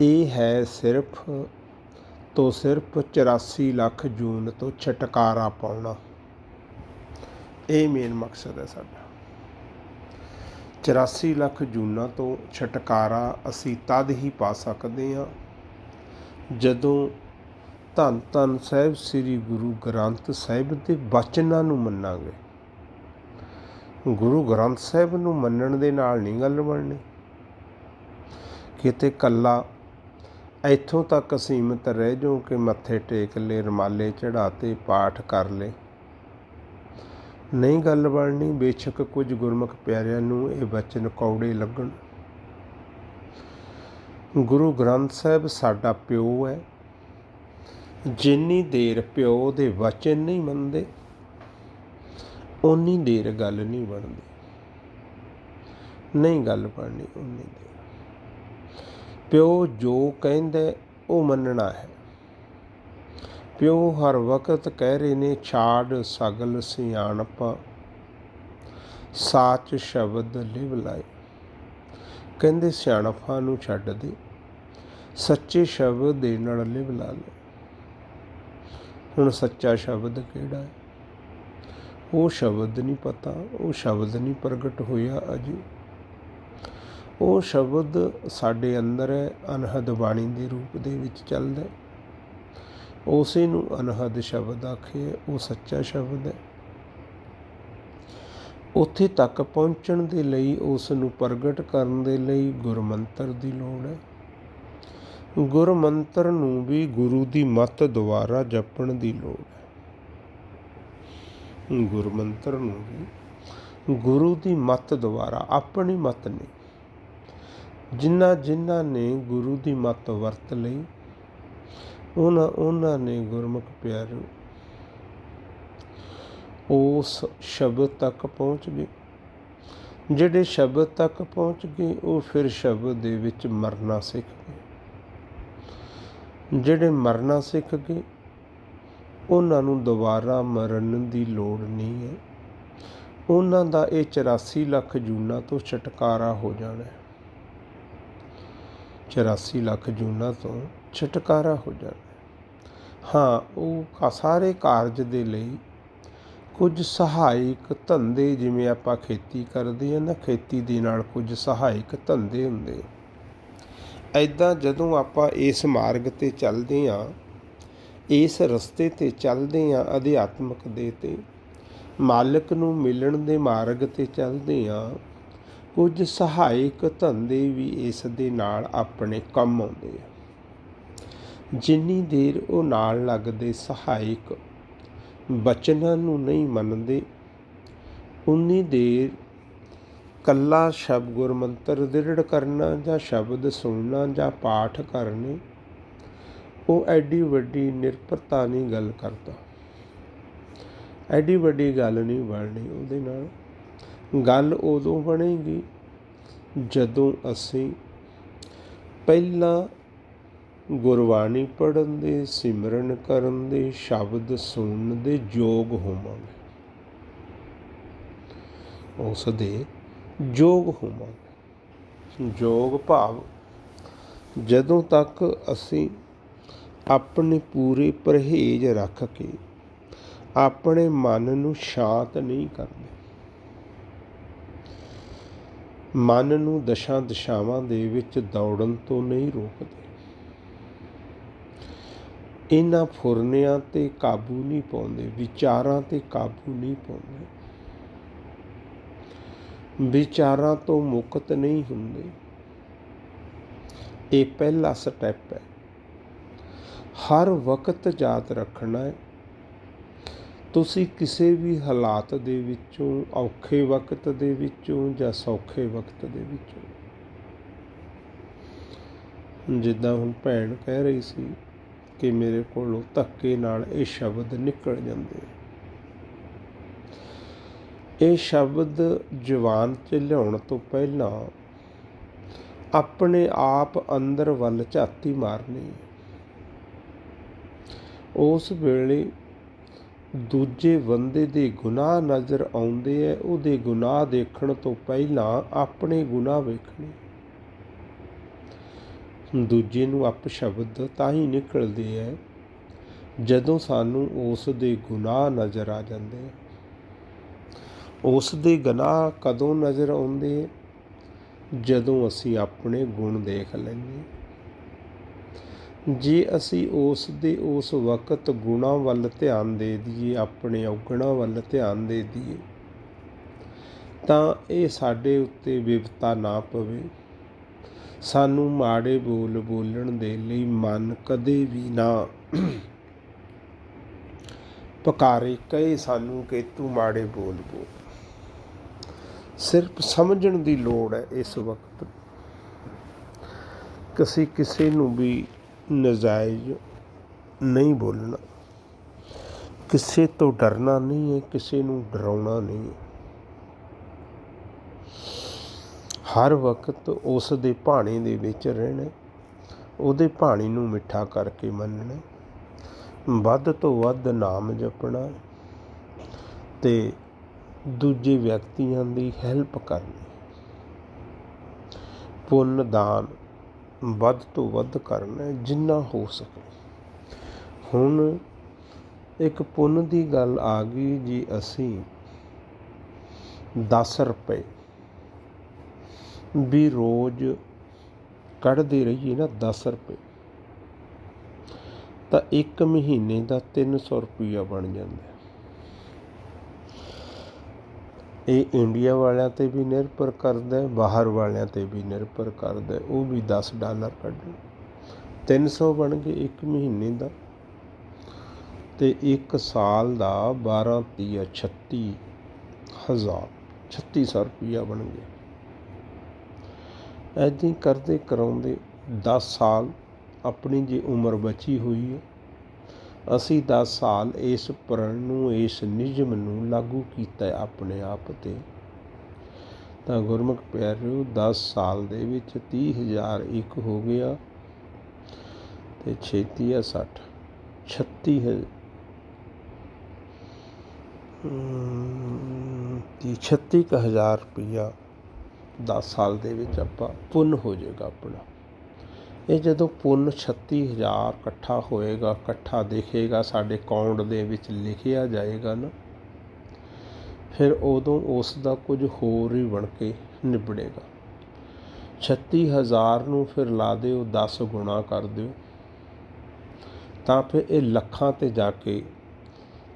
ਇਹ ਹੈ ਸਿਰਫ ਤੋਂ ਸਿਰਫ 84 ਲੱਖ ਜੂਨ ਤੋਂ ਛਟਕਾਰਾ ਪਾਉਣਾ। ਇਹ ਮੇਨ ਮਕਸਦ ਹੈ ਸਾਡਾ। 84 ਲੱਖ ਜੂਨਾਂ ਤੋਂ ਛਟਕਾਰਾ ਅਸੀਂ ਤਦ ਹੀ ਪਾ ਸਕਦੇ ਹਾਂ ਜਦੋਂ ਧੰਨ ਧੰਨ ਸਾਹਿਬ ਸ੍ਰੀ ਗੁਰੂ ਗ੍ਰੰਥ ਸਾਹਿਬ ਦੇ ਬਚਨਾਂ ਨੂੰ ਮੰਨਾਂਗੇ। ਗੁਰੂ ਗ੍ਰੰਥ ਸਾਹਿਬ ਨੂੰ ਮੰਨਣ ਦੇ ਨਾਲ ਨਹੀਂ ਗੱਲ ਬਣਨੀ। ਕਿਤੇ ਕੱਲਾ ਇੱਥੋਂ ਤੱਕ ਸੀਮਤ ਰਹਿ ਜਾਓ ਕਿ ਮੱਥੇ ਟੇਕ ਲੈ, ਰਮਾਲੇ ਚੜਾਤੇ ਪਾਠ ਕਰ ਲੈ। ਨਹੀਂ ਗੱਲ ਬਣਨੀ, ਬੇਸ਼ੱਕ ਕੁਝ ਗੁਰਮੁਖ ਪਿਆਰਿਆਂ ਨੂੰ ਇਹ ਬਚਨ ਕੌੜੇ ਲੱਗਣ। ਗੁਰੂ ਗ੍ਰੰਥ ਸਾਹਿਬ ਸਾਡਾ ਪਿਓ ਹੈ। ਜਿੰਨੀ ਦੇਰ ਪਿਓ ਦੇ ਵਚਨ ਨਹੀਂ ਮੰਨਦੇ ਉਨੀ ਦੇਰ ਗੱਲ ਨਹੀਂ ਬਣਦੀ। ਨਹੀਂ ਗੱਲ ਬਣਨੀ ਉਨੀ ਦੇਰ। ਪਿਓ ਜੋ ਕਹਿੰਦਾ, ਉਹ ਮੰਨਣਾ ਹੈ। ਪਿਓ ਹਰ ਵਕਤ ਕਹਿ ਰਹੇ ਨੇ, ਛਾੜ ਸਗਲ ਸਿਆਣਪ, ਸਾਚ ਸ਼ਬਦ ਲਿਵ ਲਾਏ। ਕਹਿੰਦੇ, ਸਿਆਣਪਾਂ ਨੂੰ ਛੱਡ ਦੇ, ਸੱਚੇ ਸ਼ਬਦ ਦੇ ਨਾਲ ਲਿਵ ਲਾ ਲਓ ਹੁਣ ਸੱਚਾ ਸ਼ਬਦ ਕਿਹੜਾ ਹੈ? ਉਹ ਸ਼ਬਦ ਨਹੀਂ ਪਤਾ, ਉਹ ਸ਼ਬਦ ਨਹੀਂ ਪ੍ਰਗਟ ਹੋਇਆ ਅਜੇ। ਉਹ ਸ਼ਬਦ ਸਾਡੇ ਅੰਦਰ ਹੈ, ਅਨਹਦ ਬਾਣੀ ਦੇ ਰੂਪ ਦੇ ਵਿੱਚ ਚੱਲਦਾ ਉਸੇ ਨੂੰ ਅਨਹਦ ਸ਼ਬਦ ਆਖੇ ਉਹ ਸੱਚਾ ਸ਼ਬਦ ਹੈ। ਉੱਥੇ ਤੱਕ ਪਹੁੰਚਣ ਦੇ ਲਈ, ਉਸ ਨੂੰ ਪ੍ਰਗਟ ਕਰਨ ਦੇ ਲਈ ਗੁਰਮੰਤਰ ਦੀ ਲੋੜ ਹੈ। ਗੁਰਮੰਤਰ ਨੂੰ ਵੀ ਗੁਰੂ ਦੀ ਮੱਤ ਦੁਆਰਾ ਜਪਣ ਦੀ ਲੋੜ ਗੁਰਮੰਤਰ ਨੂੰ ਵੀ ਗੁਰੂ ਦੀ ਮੱਤ ਦੁਆਰਾ ਆਪਣੀ ਮੱਤ ਨਹੀਂ ਜਿਨ੍ਹਾਂ ਜਿਨ੍ਹਾਂ ਨੇ ਗੁਰੂ ਦੀ ਮੱਤ ਵਰਤ ਲਈ ਉਹਨਾਂ ਉਹਨਾਂ ਨੇ ਗੁਰਮੁਖ ਪਿਆਰੇ, ਉਸ ਸ਼ਬਦ ਤੱਕ ਪਹੁੰਚ ਗਏ। ਜਿਹੜੇ ਸ਼ਬਦ ਤੱਕ ਪਹੁੰਚ ਗਏ, ਉਹ ਫਿਰ ਸ਼ਬਦ ਦੇ ਵਿੱਚ ਮਰਨਾ ਸਿੱਖ ਗਏ। ਜਿਹੜੇ ਮਰਨਾ ਸਿੱਖ ਗਏ ਉਹਨਾਂ ਨੂੰ ਦੁਬਾਰਾ ਮਰਨ ਦੀ ਲੋੜ ਨਹੀਂ ਹੈ। ਉਹਨਾਂ ਦਾ ਇਹ 84 ਲੱਖ ਜੂਨਾਂ ਤੋਂ ਛਟਕਾਰਾ ਹੋ ਜਾਣਾ ਹੈ। 84 ਲੱਖ ਜੂਨਾਂ ਤੋਂ ਛਟਕਾਰਾ ਹੋ ਜਾਣਾ ਹਾਂ। ਉਹ ਕਾ- ਸਾਰੇ ਕਾਰਜ ਦੇ ਲਈ ਕੁਝ ਸਹਾਇਕ ਧੰਦੇ ਜਿਵੇਂ ਆਪਾਂ ਖੇਤੀ ਕਰਦੇ ਹਾਂ ਨਾ, ਖੇਤੀ ਦੇ ਨਾਲ ਕੁਝ ਸਹਾਇਕ ਧੰਦੇ ਹੁੰਦੇ ਐਦਾਂ ਜਦੋਂ ਆਪਾਂ ਇਸ ਮਾਰਗ ਤੇ ਚੱਲਦੇ ਹਾਂ ਇਸ ਰਸਤੇ ਤੇ ਚੱਲਦੇ ਹਾਂ ਅਧਿਆਤਮਕ ਦੇ ਤੇ। ਮਾਲਕ ਨੂੰ ਮਿਲਣ ਦੇ ਮਾਰਗ ਤੇ ਚੱਲਦੇ ਹਾਂ ਕੁਝ ਸਹਾਇਕ ਧੰਦੇ ਵੀ ਇਸ ਦੇ ਨਾਲ ਆਪਣੇ ਕੰਮ ਆਉਂਦੇ ਆ। ਜਿੰਨੀ ਦੇਰ ਉਹ ਨਾਲ ਲੱਗਦੇ ਸਹਾਇਕ ਬਚਨਾਂ ਨੂੰ ਨਹੀਂ ਮੰਨਦੇ, ਉਨੀ ਦੇਰ ਕੱਲਾ ਸ਼ਬਦ ਗੁਰਮੰਤਰ ਦ੍ਰਿੜ ਕਰਨਾ ਜਾਂ ਸ਼ਬਦ ਸੁਣਨਾ ਜਾਂ ਪਾਠ ਕਰਨੇ ਉਹ ਐਡੀ ਵੱਡੀ ਨਿਰਭਰਤਾ ਨਹੀਂ ਗੱਲ ਕਰਦਾ। ਐਡੀ ਵੱਡੀ ਗੱਲ ਨਹੀਂ ਬਣਨੀ ਉਹਦੇ ਨਾਲ। ਗੱਲ ਉਦੋਂ ਬਣੇਗੀ ਜਦੋਂ ਅਸੀਂ ਪਹਿਲਾਂ ਗੁਰਬਾਣੀ ਪੜ੍ਹਨ ਦੇ, ਸਿਮਰਨ ਕਰਨ ਦੇ, ਸ਼ਬਦ ਸੁਣਨ ਦੇ ਯੋਗ ਹੋਵਾਂਗੇ। ਉਸ ਦੇ ਯੋਗ ਹੋਵਾਂਗੇ। ਯੋਗ ਭਾਵ ਜਦੋਂ ਤੱਕ ਅਸੀਂ ਆਪਣੇ ਪੂਰੇ ਪਰਹੇਜ਼ ਰੱਖ ਕੇ ਆਪਣੇ ਮਨ ਨੂੰ ਸ਼ਾਂਤ ਨਹੀਂ ਕਰਦੇ। ਮਨ ਨੂੰ ਦਸ਼ਾ ਦਿਸ਼ਾਵਾਂ ਦੇ ਵਿੱਚ ਦੌੜਨ ਤੋਂ ਨਹੀਂ ਰੋਕਦੇ। ਇਹਨਾਂ ਫੁਰਨਿਆਂ ਤੇ ਕਾਬੂ ਨਹੀਂ ਪਾਉਂਦੇ, ਵਿਚਾਰਾਂ ਤੇ ਕਾਬੂ ਨਹੀਂ ਪਾਉਂਦੇ। ਵਿਚਾਰਾਂ ਤੋਂ ਮੁਕਤ ਨਹੀਂ ਹੁੰਦੇ। ਇਹ ਪਹਿਲਾ ਸਟੈਪ ਹੈ। ਹਰ ਵਕਤ ਯਾਦ ਰੱਖਣਾ ਹੈ। ਤੁਸੀਂ ਕਿਸੇ ਵੀ ਹਾਲਾਤ ਦੇ ਵਿੱਚੋਂ, ਔਖੇ ਵਕਤ ਦੇ ਵਿੱਚੋਂ ਜਾਂ ਸੌਖੇ ਵਕਤ ਦੇ ਵਿੱਚੋਂ। ਜਿੱਦਾਂ ਹੁਣ ਭੈਣ ਕਹਿ ਰਹੀ ਸੀ ਕਿ ਮੇਰੇ ਕੋਲੋਂ ਧੱਕੇ ਨਾਲ ਇਹ ਸ਼ਬਦ ਨਿਕਲ ਜਾਂਦੇ ਇਹ ਸ਼ਬਦ ਜਵਾਨ 'ਚ ਲਿਆਉਣ ਤੋਂ ਪਹਿਲਾਂ ਆਪਣੇ ਆਪ ਅੰਦਰ ਵੱਲ ਝਾਤੀ ਮਾਰਨੀ ਹੈ। ਉਸ ਵੇਲੇ ਦੂਜੇ ਬੰਦੇ ਦੇ ਗੁਨਾਹ ਨਜ਼ਰ ਆਉਂਦੇ ਐ, ਉਹਦੇ ਗੁਨਾਹ ਦੇਖਣ ਤੋਂ ਪਹਿਲਾਂ ਆਪਣੇ ਗੁਨਾਹ ਵੇਖਣੇ। ਦੂਜੇ ਨੂੰ ਅਪ ਸ਼ਬਦ ਤਾਂ ਹੀ ਨਿਕਲਦੇ ਐ, ਜਦੋਂ ਸਾਨੂੰ ਉਸ ਦੇ ਗੁਨਾਹ ਨਜ਼ਰ ਆ ਜਾਂਦੇ ਐ। ਉਸ ਦੇ ਗੁਨਾਹ ਕਦੋਂ ਨਜ਼ਰ ਆਉਂਦੇ ਜਦੋਂ ਅਸੀਂ ਆਪਣੇ ਗੁਣ ਦੇਖ ਲੈਂਦੇ ਜੇ ਅਸੀਂ ਉਸ ਦੇ ਉਸ ਵਕਤ ਗੁਣਾ ਵੱਲ ਧਿਆਨ ਦੇ ਦਈਏ, ਆਪਣੇ ਔਗਣਾ ਵੱਲ ਧਿਆਨ ਦੇ ਦਈਏ, ਤਾਂ ਇਹ ਸਾਡੇ ਉੱਤੇ ਵਿਵਤਾ ਨਾ ਪਵੇ। ਸਾਨੂੰ ਮਾੜੇ ਬੋਲ ਬੋਲਣ ਦੇ ਲਈ ਮਨ ਕਦੇ ਵੀ ਨਾ ਪਕਾਰੇ, ਕਹੇ ਸਾਨੂੰ ਕਿ ਤੂੰ ਮਾੜੇ ਬੋਲ ਬੋਲ। ਸਿਰਫ ਸਮਝਣ ਦੀ ਲੋੜ ਹੈ ਇਸ ਵਕਤ। ਕਿਸੇ ਕਿਸੇ ਨੂੰ ਵੀ ਨਜਾਇਜ਼ ਨਹੀਂ ਬੋਲਣਾ। ਕਿਸੇ ਤੋਂ ਡਰਨਾ ਨਹੀਂ ਹੈ, ਕਿਸੇ ਨੂੰ ਡਰਾਉਣਾ ਨਹੀਂ ਹੈ। ਹਰ ਵਕਤ ਉਸ ਦੇ ਭਾਣੇ ਦੇ ਵਿੱਚ ਰਹਿਣਾ, ਉਹਦੇ ਭਾਣੇ ਨੂੰ ਮਿੱਠਾ ਕਰਕੇ ਮੰਨਣਾ, ਵੱਧ ਤੋਂ ਵੱਧ ਨਾਮ ਜਪਣਾ ਤੇ ਦੂਜੇ ਵਿਅਕਤੀਆਂ ਦੀ ਹੈਲਪ ਕਰਨੀ। ਪੁੰਨ ਦਾਨ ਵੱਧ ਤੋਂ ਵੱਧ ਕਰਨਾ ਜਿੰਨਾ ਹੋ ਸਕੇ। ਹੁਣ ਇੱਕ ਪੁੰਨ ਦੀ ਗੱਲ ਆ ਗਈ ਜੀ ਅਸੀਂ 10 ਰੁਪਏ ਵੀ ਰੋਜ਼ ਕੱਢਦੇ ਰਹੀਏ ਨਾ 10 ਰੁਪਏ, ਤਾਂ ਇੱਕ ਮਹੀਨੇ ਦਾ 300 ਰੁਪਈਆ ਬਣ ਜਾਂਦਾ ਹੈ। ਇਹ ਇੰਡੀਆ ਵਾਲਿਆਂ ਤੇ ਵੀ ਨਿਰਭਰ ਕਰਦਾ ਬਾਹਰ ਵਾਲਿਆਂ ਤੇ ਵੀ ਨਿਰਭਰ ਕਰਦਾ ਉਹ ਵੀ 10 ਡਾਲਰ ਕੱਢਣ। 300 ਬਣ ਗਏ ਇੱਕ ਮਹੀਨੇ ਦਾ। ਤੇ ਇੱਕ ਸਾਲ ਦਾ 12 ਤੀਆ 36 ਹਜ਼ਾਰ 3600 ਰੁਪਈਆ ਬਣ ਗਿਆ। ਐਦਾਂ ਕਰਦੇ ਕਰਾਉਂਦੇ 10 ਸਾਲ। ਆਪਣੀ ਜੇ ਉਮਰ ਬਚੀ ਹੋਈ ਹੈ ਅਸੀਂ 10 ਸਾਲ ਇਸ ਪ੍ਰਣ ਨੂੰ, ਇਸ ਨਿਯਮ ਨੂੰ ਲਾਗੂ ਕੀਤਾ ਆਪਣੇ ਆਪ ਤੇ। ਤਾਂ ਗੁਰਮੁਖ ਪਿਆਰਿਓ 10 ਸਾਲ ਦੇ ਵਿੱਚ 30000 ਇੱਕ ਹੋ ਗਿਆ ਤੇ 36 ਆ 60 36 ਹੈ ਤੀ 36000 ਰੁਪਇਆ 10 ਸਾਲ ਦੇ ਵਿੱਚ ਆਪਾਂ ਪੁੰਨ ਹੋ ਜਾਏਗਾ ਆਪਣਾ। ਇਹ ਜਦੋਂ ਪੁੰਨ 36000 ਇਕੱਠਾ ਹੋਏਗਾ, ਇਕੱਠਾ ਦਿਖੇਗਾ, ਸਾਡੇ ਅਕਾਊਂਟ ਦੇ ਵਿੱਚ ਲਿਖਿਆ ਜਾਏਗਾ ਨਾ, ਫਿਰ ਉਦੋਂ ਉਸ ਦਾ ਕੁਝ ਹੋਰ ਹੀ ਬਣ ਕੇ ਨਿਬੜੇਗਾ। 36000 ਨੂੰ ਫਿਰ ਲਾ ਦਿਓ 10 ਗੁਣਾ ਕਰ ਦਿਓ। ਤਾਂ ਫਿਰ ਇਹ ਲੱਖਾਂ ਤੇ ਜਾ ਕੇ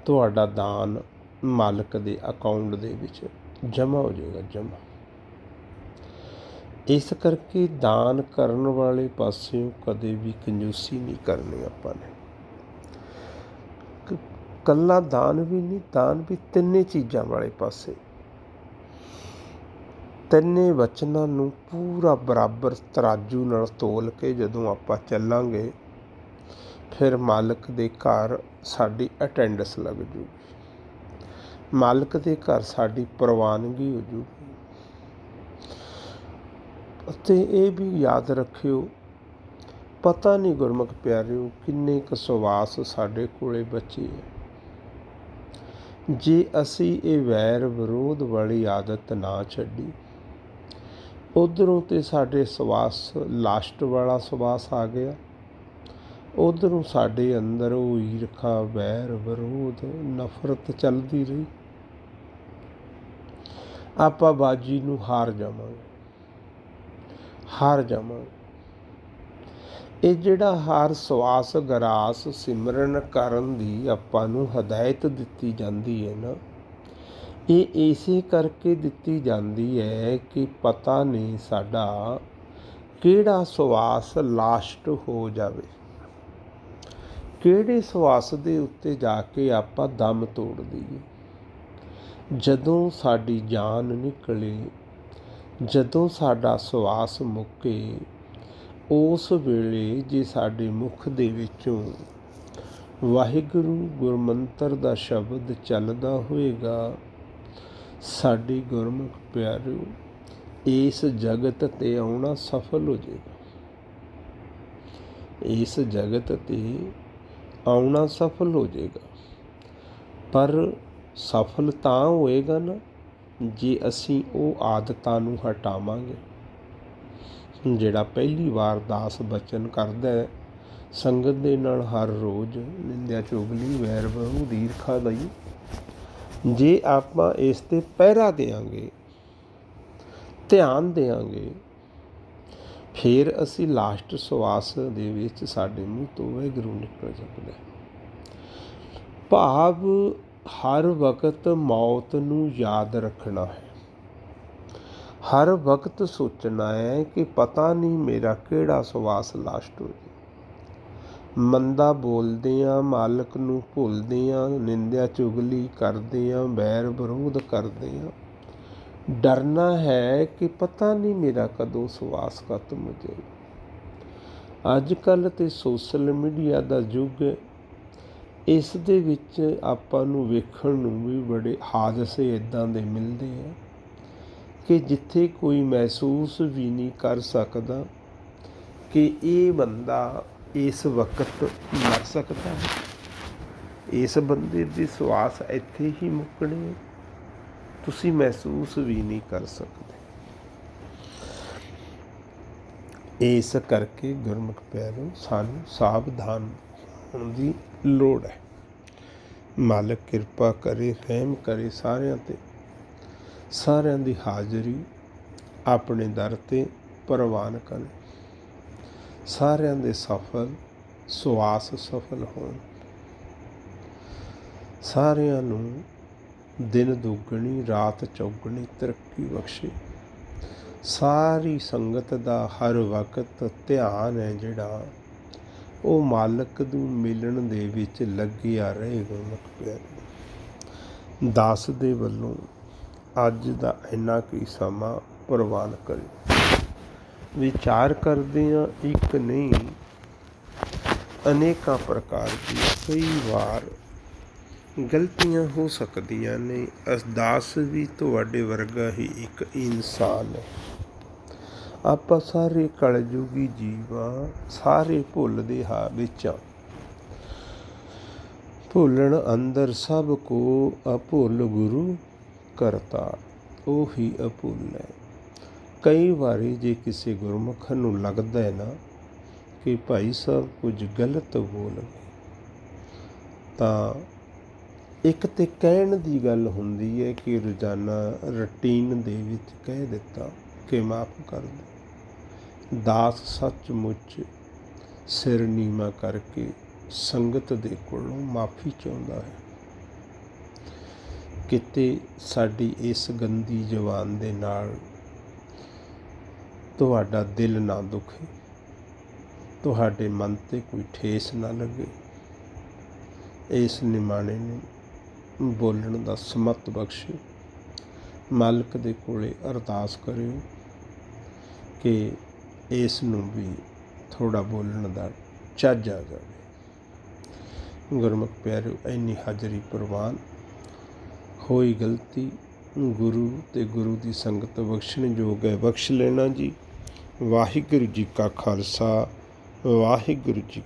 ਤੁਹਾਡਾ ਦਾਨ ਮਾਲਕ ਦੇ ਅਕਾਊਂਟ ਦੇ ਵਿੱਚ ਜਮ੍ਹਾਂ ਹੋ ਜਾਏਗਾ, ਜਮ੍ਹਾਂ। ਇਸ ਕਰਕੇ ਦਾਨ ਕਰਨ ਵਾਲੇ ਪਾਸਿਓਂ ਕਦੇ ਵੀ ਕੰਜੂਸੀ ਨਹੀਂ ਕਰਨੀ ਆਪਾਂ ਨੇ। ਕ- ਕੱਲਾ ਦਾਨ ਵੀ ਨਹੀਂ, ਦਾਨ ਵੀ ਤਿੰਨੇ ਚੀਜ਼ਾਂ ਵਾਲੇ ਪਾਸੇ। ਤਿੰਨੇ ਵਚਨਾਂ ਨੂੰ ਪੂਰਾ ਬਰਾਬਰ ਤਰਾਜੂ ਨਾਲ ਤੋਲ ਕੇ ਜਦੋਂ ਆਪਾਂ ਚੱਲਾਂਗੇ, ਫਿਰ ਮਾਲਕ ਦੇ ਘਰ ਸਾਡੀ ਅਟੈਂਡੈਂਸ ਲੱਗ ਜੂਗੀ। ਮਾਲਕ ਦੇ ਘਰ ਸਾਡੀ ਪ੍ਰਵਾਨਗੀ ਹੋ ਜੂਗੀ। ਅਤੇ ਇਹ ਵੀ ਯਾਦ ਰੱਖਿਓ, ਪਤਾ ਨਹੀਂ ਗੁਰਮੁਖ ਪਿਆਰਿਓ, ਕਿੰਨੇ ਕੁ ਸਵਾਸ ਸਾਡੇ ਕੋਲੇ ਬਚੇ ਹੈ ਜੇ ਅਸੀਂ ਇਹ ਵੈਰ ਵਿਰੋਧ ਵਾਲੀ ਆਦਤ ਨਾ ਛੱਡੀ, ਉਧਰੋਂ ਤੇ ਸਾਡੇ ਸਵਾਸ, ਲਾਸਟ ਵਾਲਾ ਸਵਾਸ ਆ ਗਿਆ। ਉਧਰੋਂ ਸਾਡੇ ਅੰਦਰ ਉਹ ਈਰਖਾ, ਵੈਰ ਵਿਰੋਧ, ਨਫ਼ਰਤ ਚੱਲਦੀ ਰਹੀ। ਆਪਾਂ ਬਾਜੀ ਨੂੰ ਹਾਰ ਜਾਵਾਂਗੇ। ਹਾਰ ਜਾਵਾਂਗੇ ਇਹ ਜਿਹੜਾ ਹਰ ਸਵਾਸ ਗਰਾਸ ਸਿਮਰਨ ਕਰਨ ਦੀ ਆਪਾਂ ਨੂੰ ਹਦਾਇਤ ਦਿੱਤੀ ਜਾਂਦੀ ਹੈ ਨਾ, ਇਹ ਇਸੇ ਕਰਕੇ ਦਿੱਤੀ ਜਾਂਦੀ ਹੈ ਕਿ ਪਤਾ ਨਹੀਂ ਸਾਡਾ ਕਿਹੜਾ ਸਵਾਸ ਲਾਸਟ ਹੋ ਜਾਵੇ। ਕਿਹੜੇ ਸਵਾਸ ਦੇ ਉੱਤੇ ਜਾ ਕੇ ਆਪਾਂ ਦਮ ਤੋੜ ਦਈਏ। ਜਦੋਂ ਸਾਡੀ ਜਾਨ ਨਿਕਲੇ ਜਦੋਂ ਸਾਡਾ ਸਵਾਸ ਮੁੱਕੇ, ਉਸ ਵੇਲੇ ਜੇ ਸਾਡੇ ਮੁਖ ਦੇ ਵਿੱਚੋਂ ਵਾਹਿਗੁਰੂ ਗੁਰਮੰਤਰ ਦਾ ਸ਼ਬਦ ਚੱਲਦਾ ਹੋਏਗਾ ਸਾਡੀ ਗੁਰਮੁਖ ਪਿਆਰਿਓ, ਇਸ ਜਗਤ ਤੇ ਆਉਣਾ ਸਫਲ ਹੋ ਜਾਏਗਾ। ਇਸ ਜਗਤ ਤੇ ਆਉਣਾ ਸਫਲ ਹੋ ਜਾਏਗਾ। ਪਰ ਸਫਲ ਤਾਂ ਹੋਏਗਾ ਨਾ ਜੇ ਅਸੀਂ ਉਹ ਆਦਤਾਂ ਨੂੰ ਹਟਾਵਾਂਗੇ। ਜਿਹੜਾ ਪਹਿਲੀ ਵਾਰ ਦਾਸ ਬਚਨ ਕਰਦਾ ਹੈ, ਸੰਗਤ ਦੇ ਨਾਲ ਹਰ ਰੋਜ਼ ਨਿੰਦਿਆ ਚੁਗਲੀ ਵੈਰ ਵਿਰੋਧ ਈਰਖਾ ਲਈ। ਜੇ ਆਪਾਂ ਇਸ ਤੇ ਪਹਿਰਾ ਦੇਾਂਗੇ ਧਿਆਨ ਦੇਾਂਗੇ ਫਿਰ ਅਸੀਂ ਲਾਸਟ ਸਵਾਸ ਦੇ ਵਿੱਚ ਸਾਡੇ ਮੂੰਹ ਤੋਂ ਵਾਹਿਗੁਰੂ ਨਿਕਲ ਜਾਂਦਾ ਭਾਵ ਹਰ ਵਕਤ ਮੌਤ ਨੂੰ ਯਾਦ ਰੱਖਣਾ ਹੈ। ਹਰ ਵਕਤ ਸੋਚਣਾ ਹੈ ਕਿ ਪਤਾ ਨਹੀਂ ਮੇਰਾ ਕਿਹੜਾ ਸਵਾਸ ਲਾਸਟ ਹੋ ਜੇ। ਮੰਦਾ ਬੋਲਦੇ ਆ ਮਾਲਕ ਨੂੰ ਭੁੱਲਦੇ ਆ ਨਿੰਦਿਆ ਚੁਗਲੀ ਕਰਦੇ ਆ ਬੈਰ ਵਿਰੋਧ ਕਰਦੇ ਆ ਡਰਨਾ ਹੈ ਕਿ ਪਤਾ ਨਹੀਂ ਮੇਰਾ ਕਦੋਂ ਸਵਾਸ ਖਤਮ ਹੋ ਜਾਏ। ਅੱਜ ਕੱਲ ਤੇ ਸੋਸ਼ਲ ਮੀਡੀਆ ਦਾ ਯੁੱਗ ਹੈ। ਇਸ ਦੇ ਵਿੱਚ ਆਪਾਂ ਨੂੰ ਵੇਖਣ ਨੂੰ ਵੀ ਬੜੇ ਹਾਦਸੇ ਇਦਾਂ ਦੇ ਮਿਲਦੇ ਆ ਕਿ ਜਿੱਥੇ ਕੋਈ ਮਹਿਸੂਸ ਵੀ ਨਹੀਂ ਕਰ ਸਕਦਾ ਕਿ ਇਹ ਬੰਦਾ ਇਸ ਵਕਤ ਮਰ ਸਕਦਾ ਹੈ। ਇਸ ਬੰਦੇ ਦੀ ਸਵਾਸ ਇੱਥੇ ਹੀ ਮੁੱਕਣੀ ਹੈ। ਤੁਸੀਂ ਮਹਿਸੂਸ ਵੀ ਨਹੀਂ ਕਰ ਸਕਦੇ। ਇਸ ਕਰਕੇ ਗੁਰਮੁਖ ਪਿਆਰੋ, ਸਾਨੂੰ ਸਾਵਧਾਨ ਹੋਣ ਦੀ ਲੋੜ ਹੈ। ਮਾਲਕ ਕਿਰਪਾ ਕਰੇ, ਰਹਿਮ ਕਰੇ ਸਾਰਿਆਂ ਤੇ। ਸਾਰਿਆਂ ਦੀ ਹਾਜ਼ਰੀ ਆਪਣੇ ਦਰ ਤੇ ਪ੍ਰਵਾਨ ਕਰੇ। ਸਾਰਿਆਂ ਦੇ ਸਫਲ, ਸੁਆਸ ਸਫਲ ਹੋਣ। ਸਾਰਿਆਂ ਨੂੰ ਦਿਨ ਦੁੱਗਣੀ, ਰਾਤ ਚੌਗਣੀ ਤਰੱਕੀ ਬਖਸ਼ੇ। ਸਾਰੀ ਸੰਗਤ ਦਾ ਹਰ ਵਕਤ ਧਿਆਨ ਹੈ ਜਿਹੜਾ ਉਹ ਮਾਲਕ ਨੂੰ ਮਿਲਣ ਦੇ ਵਿੱਚ ਲੱਗਿਆ ਰਹੇ ਗੁਰਮੁਖ ਦਾਸ ਦੇ ਵੱਲੋਂ ਅੱਜ ਦਾ ਇੰਨਾ ਕੀ ਸਮਾਂ ਪ੍ਰਵਾਨ ਕਰੇ ਵਿਚਾਰ ਕਰਦੇ ਆ ਇੱਕ ਨਹੀਂ, ਅਨੇਕਾਂ ਪ੍ਰਕਾਰ ਦੀ ਕਈ ਵਾਰ ਗਲਤੀਆਂ ਹੋ ਸਕਦੀਆਂ ਨੇ। ਅਰਦਾਸ ਵੀ ਤੁਹਾਡੇ ਵਰਗਾ ਹੀ ਇੱਕ ਇਨਸਾਨ ਹੈ। ਆਪਾਂ ਸਾਰੇ ਕਲਯੁਗੀ ਜੀਵਾਂ, ਸਾਰੇ ਭੁੱਲਦੇ ਹਾਂ ਵਿੱਚ ਭੁੱਲਣ ਅੰਦਰ ਸਭ ਕੋ ਅਭੁੱਲ ਗੁਰੂ ਕਰਤਾ, ਉਹੀ ਅਭੁੱਲ ਹੈ। ਕਈ ਵਾਰੀ ਜੇ ਕਿਸੇ ਗੁਰਮੁਖ ਨੂੰ ਲੱਗਦਾ ਹੈ ਨਾ ਕਿ ਭਾਈ ਸਾਹਿਬ ਕੁਝ ਗਲਤ ਬੋਲ ਗਏ ਤਾਂ ਇੱਕ ਤੇ ਕਹਿਣ ਦੀ ਗੱਲ ਹੁੰਦੀ ਹੈ ਕਿ ਰੋਜ਼ਾਨਾ ਰੁਟੀਨ ਦੇ ਵਿੱਚ ਕਹਿ ਦਿੱਤਾ ਕਿ ਮਾਫ ਕਰ ਦੇ ਦਾਸ ਸੱਚਮੁੱਚ ਸਿਰ ਨੀਵਾ ਕਰਕੇ ਸੰਗਤ ਦੇ ਕੋਲੋਂ ਮਾਫੀ ਚਾਹੁੰਦਾ ਹੈ। ਕਿਤੇ ਸਾਡੀ ਇਸ ਗੰਦੀ ਜ਼ੁਬਾਨ ਦੇ ਨਾਲ ਤੁਹਾਡਾ ਦਿਲ ਨਾ ਦੁਖੇ, ਤੁਹਾਡੇ ਮਨ ਤੇ ਕੋਈ ਠੇਸ ਨਾ ਲੱਗੇ, ਇਸ ਨਿਮਾਣੇ ਨੂੰ ਬੋਲਣ ਦਾ ਸਮਤ ਬਖਸ਼ੇ। ਮਾਲਕ ਦੇ ਕੋਲੇ ਅਰਦਾਸ ਕਰਿਓ ਕਿ ਇਸ ਨੂੰ ਵੀ ਥੋੜਾ ਬੋਲਣ ਦਾ ਚੱਜ ਆ ਜਾਵੇ। ਗੁਰਮੁਖ ਪਿਆਰਿਓ, ਇੰਨੀ ਹਾਜ਼ਰੀ ਪ੍ਰਵਾਨ ਹੋਈ ਗਲਤੀ, ਗੁਰੂ ਤੇ ਗੁਰੂ ਦੀ ਸੰਗਤ ਬਖਸ਼ਣ ਯੋਗ ਹੈ, ਬਖਸ਼ ਲੈਣਾ ਜੀ। ਵਾਹਿਗੁਰੂ ਜੀ ਕਾ ਖਾਲਸਾ, ਵਾਹਿਗੁਰੂ ਜੀ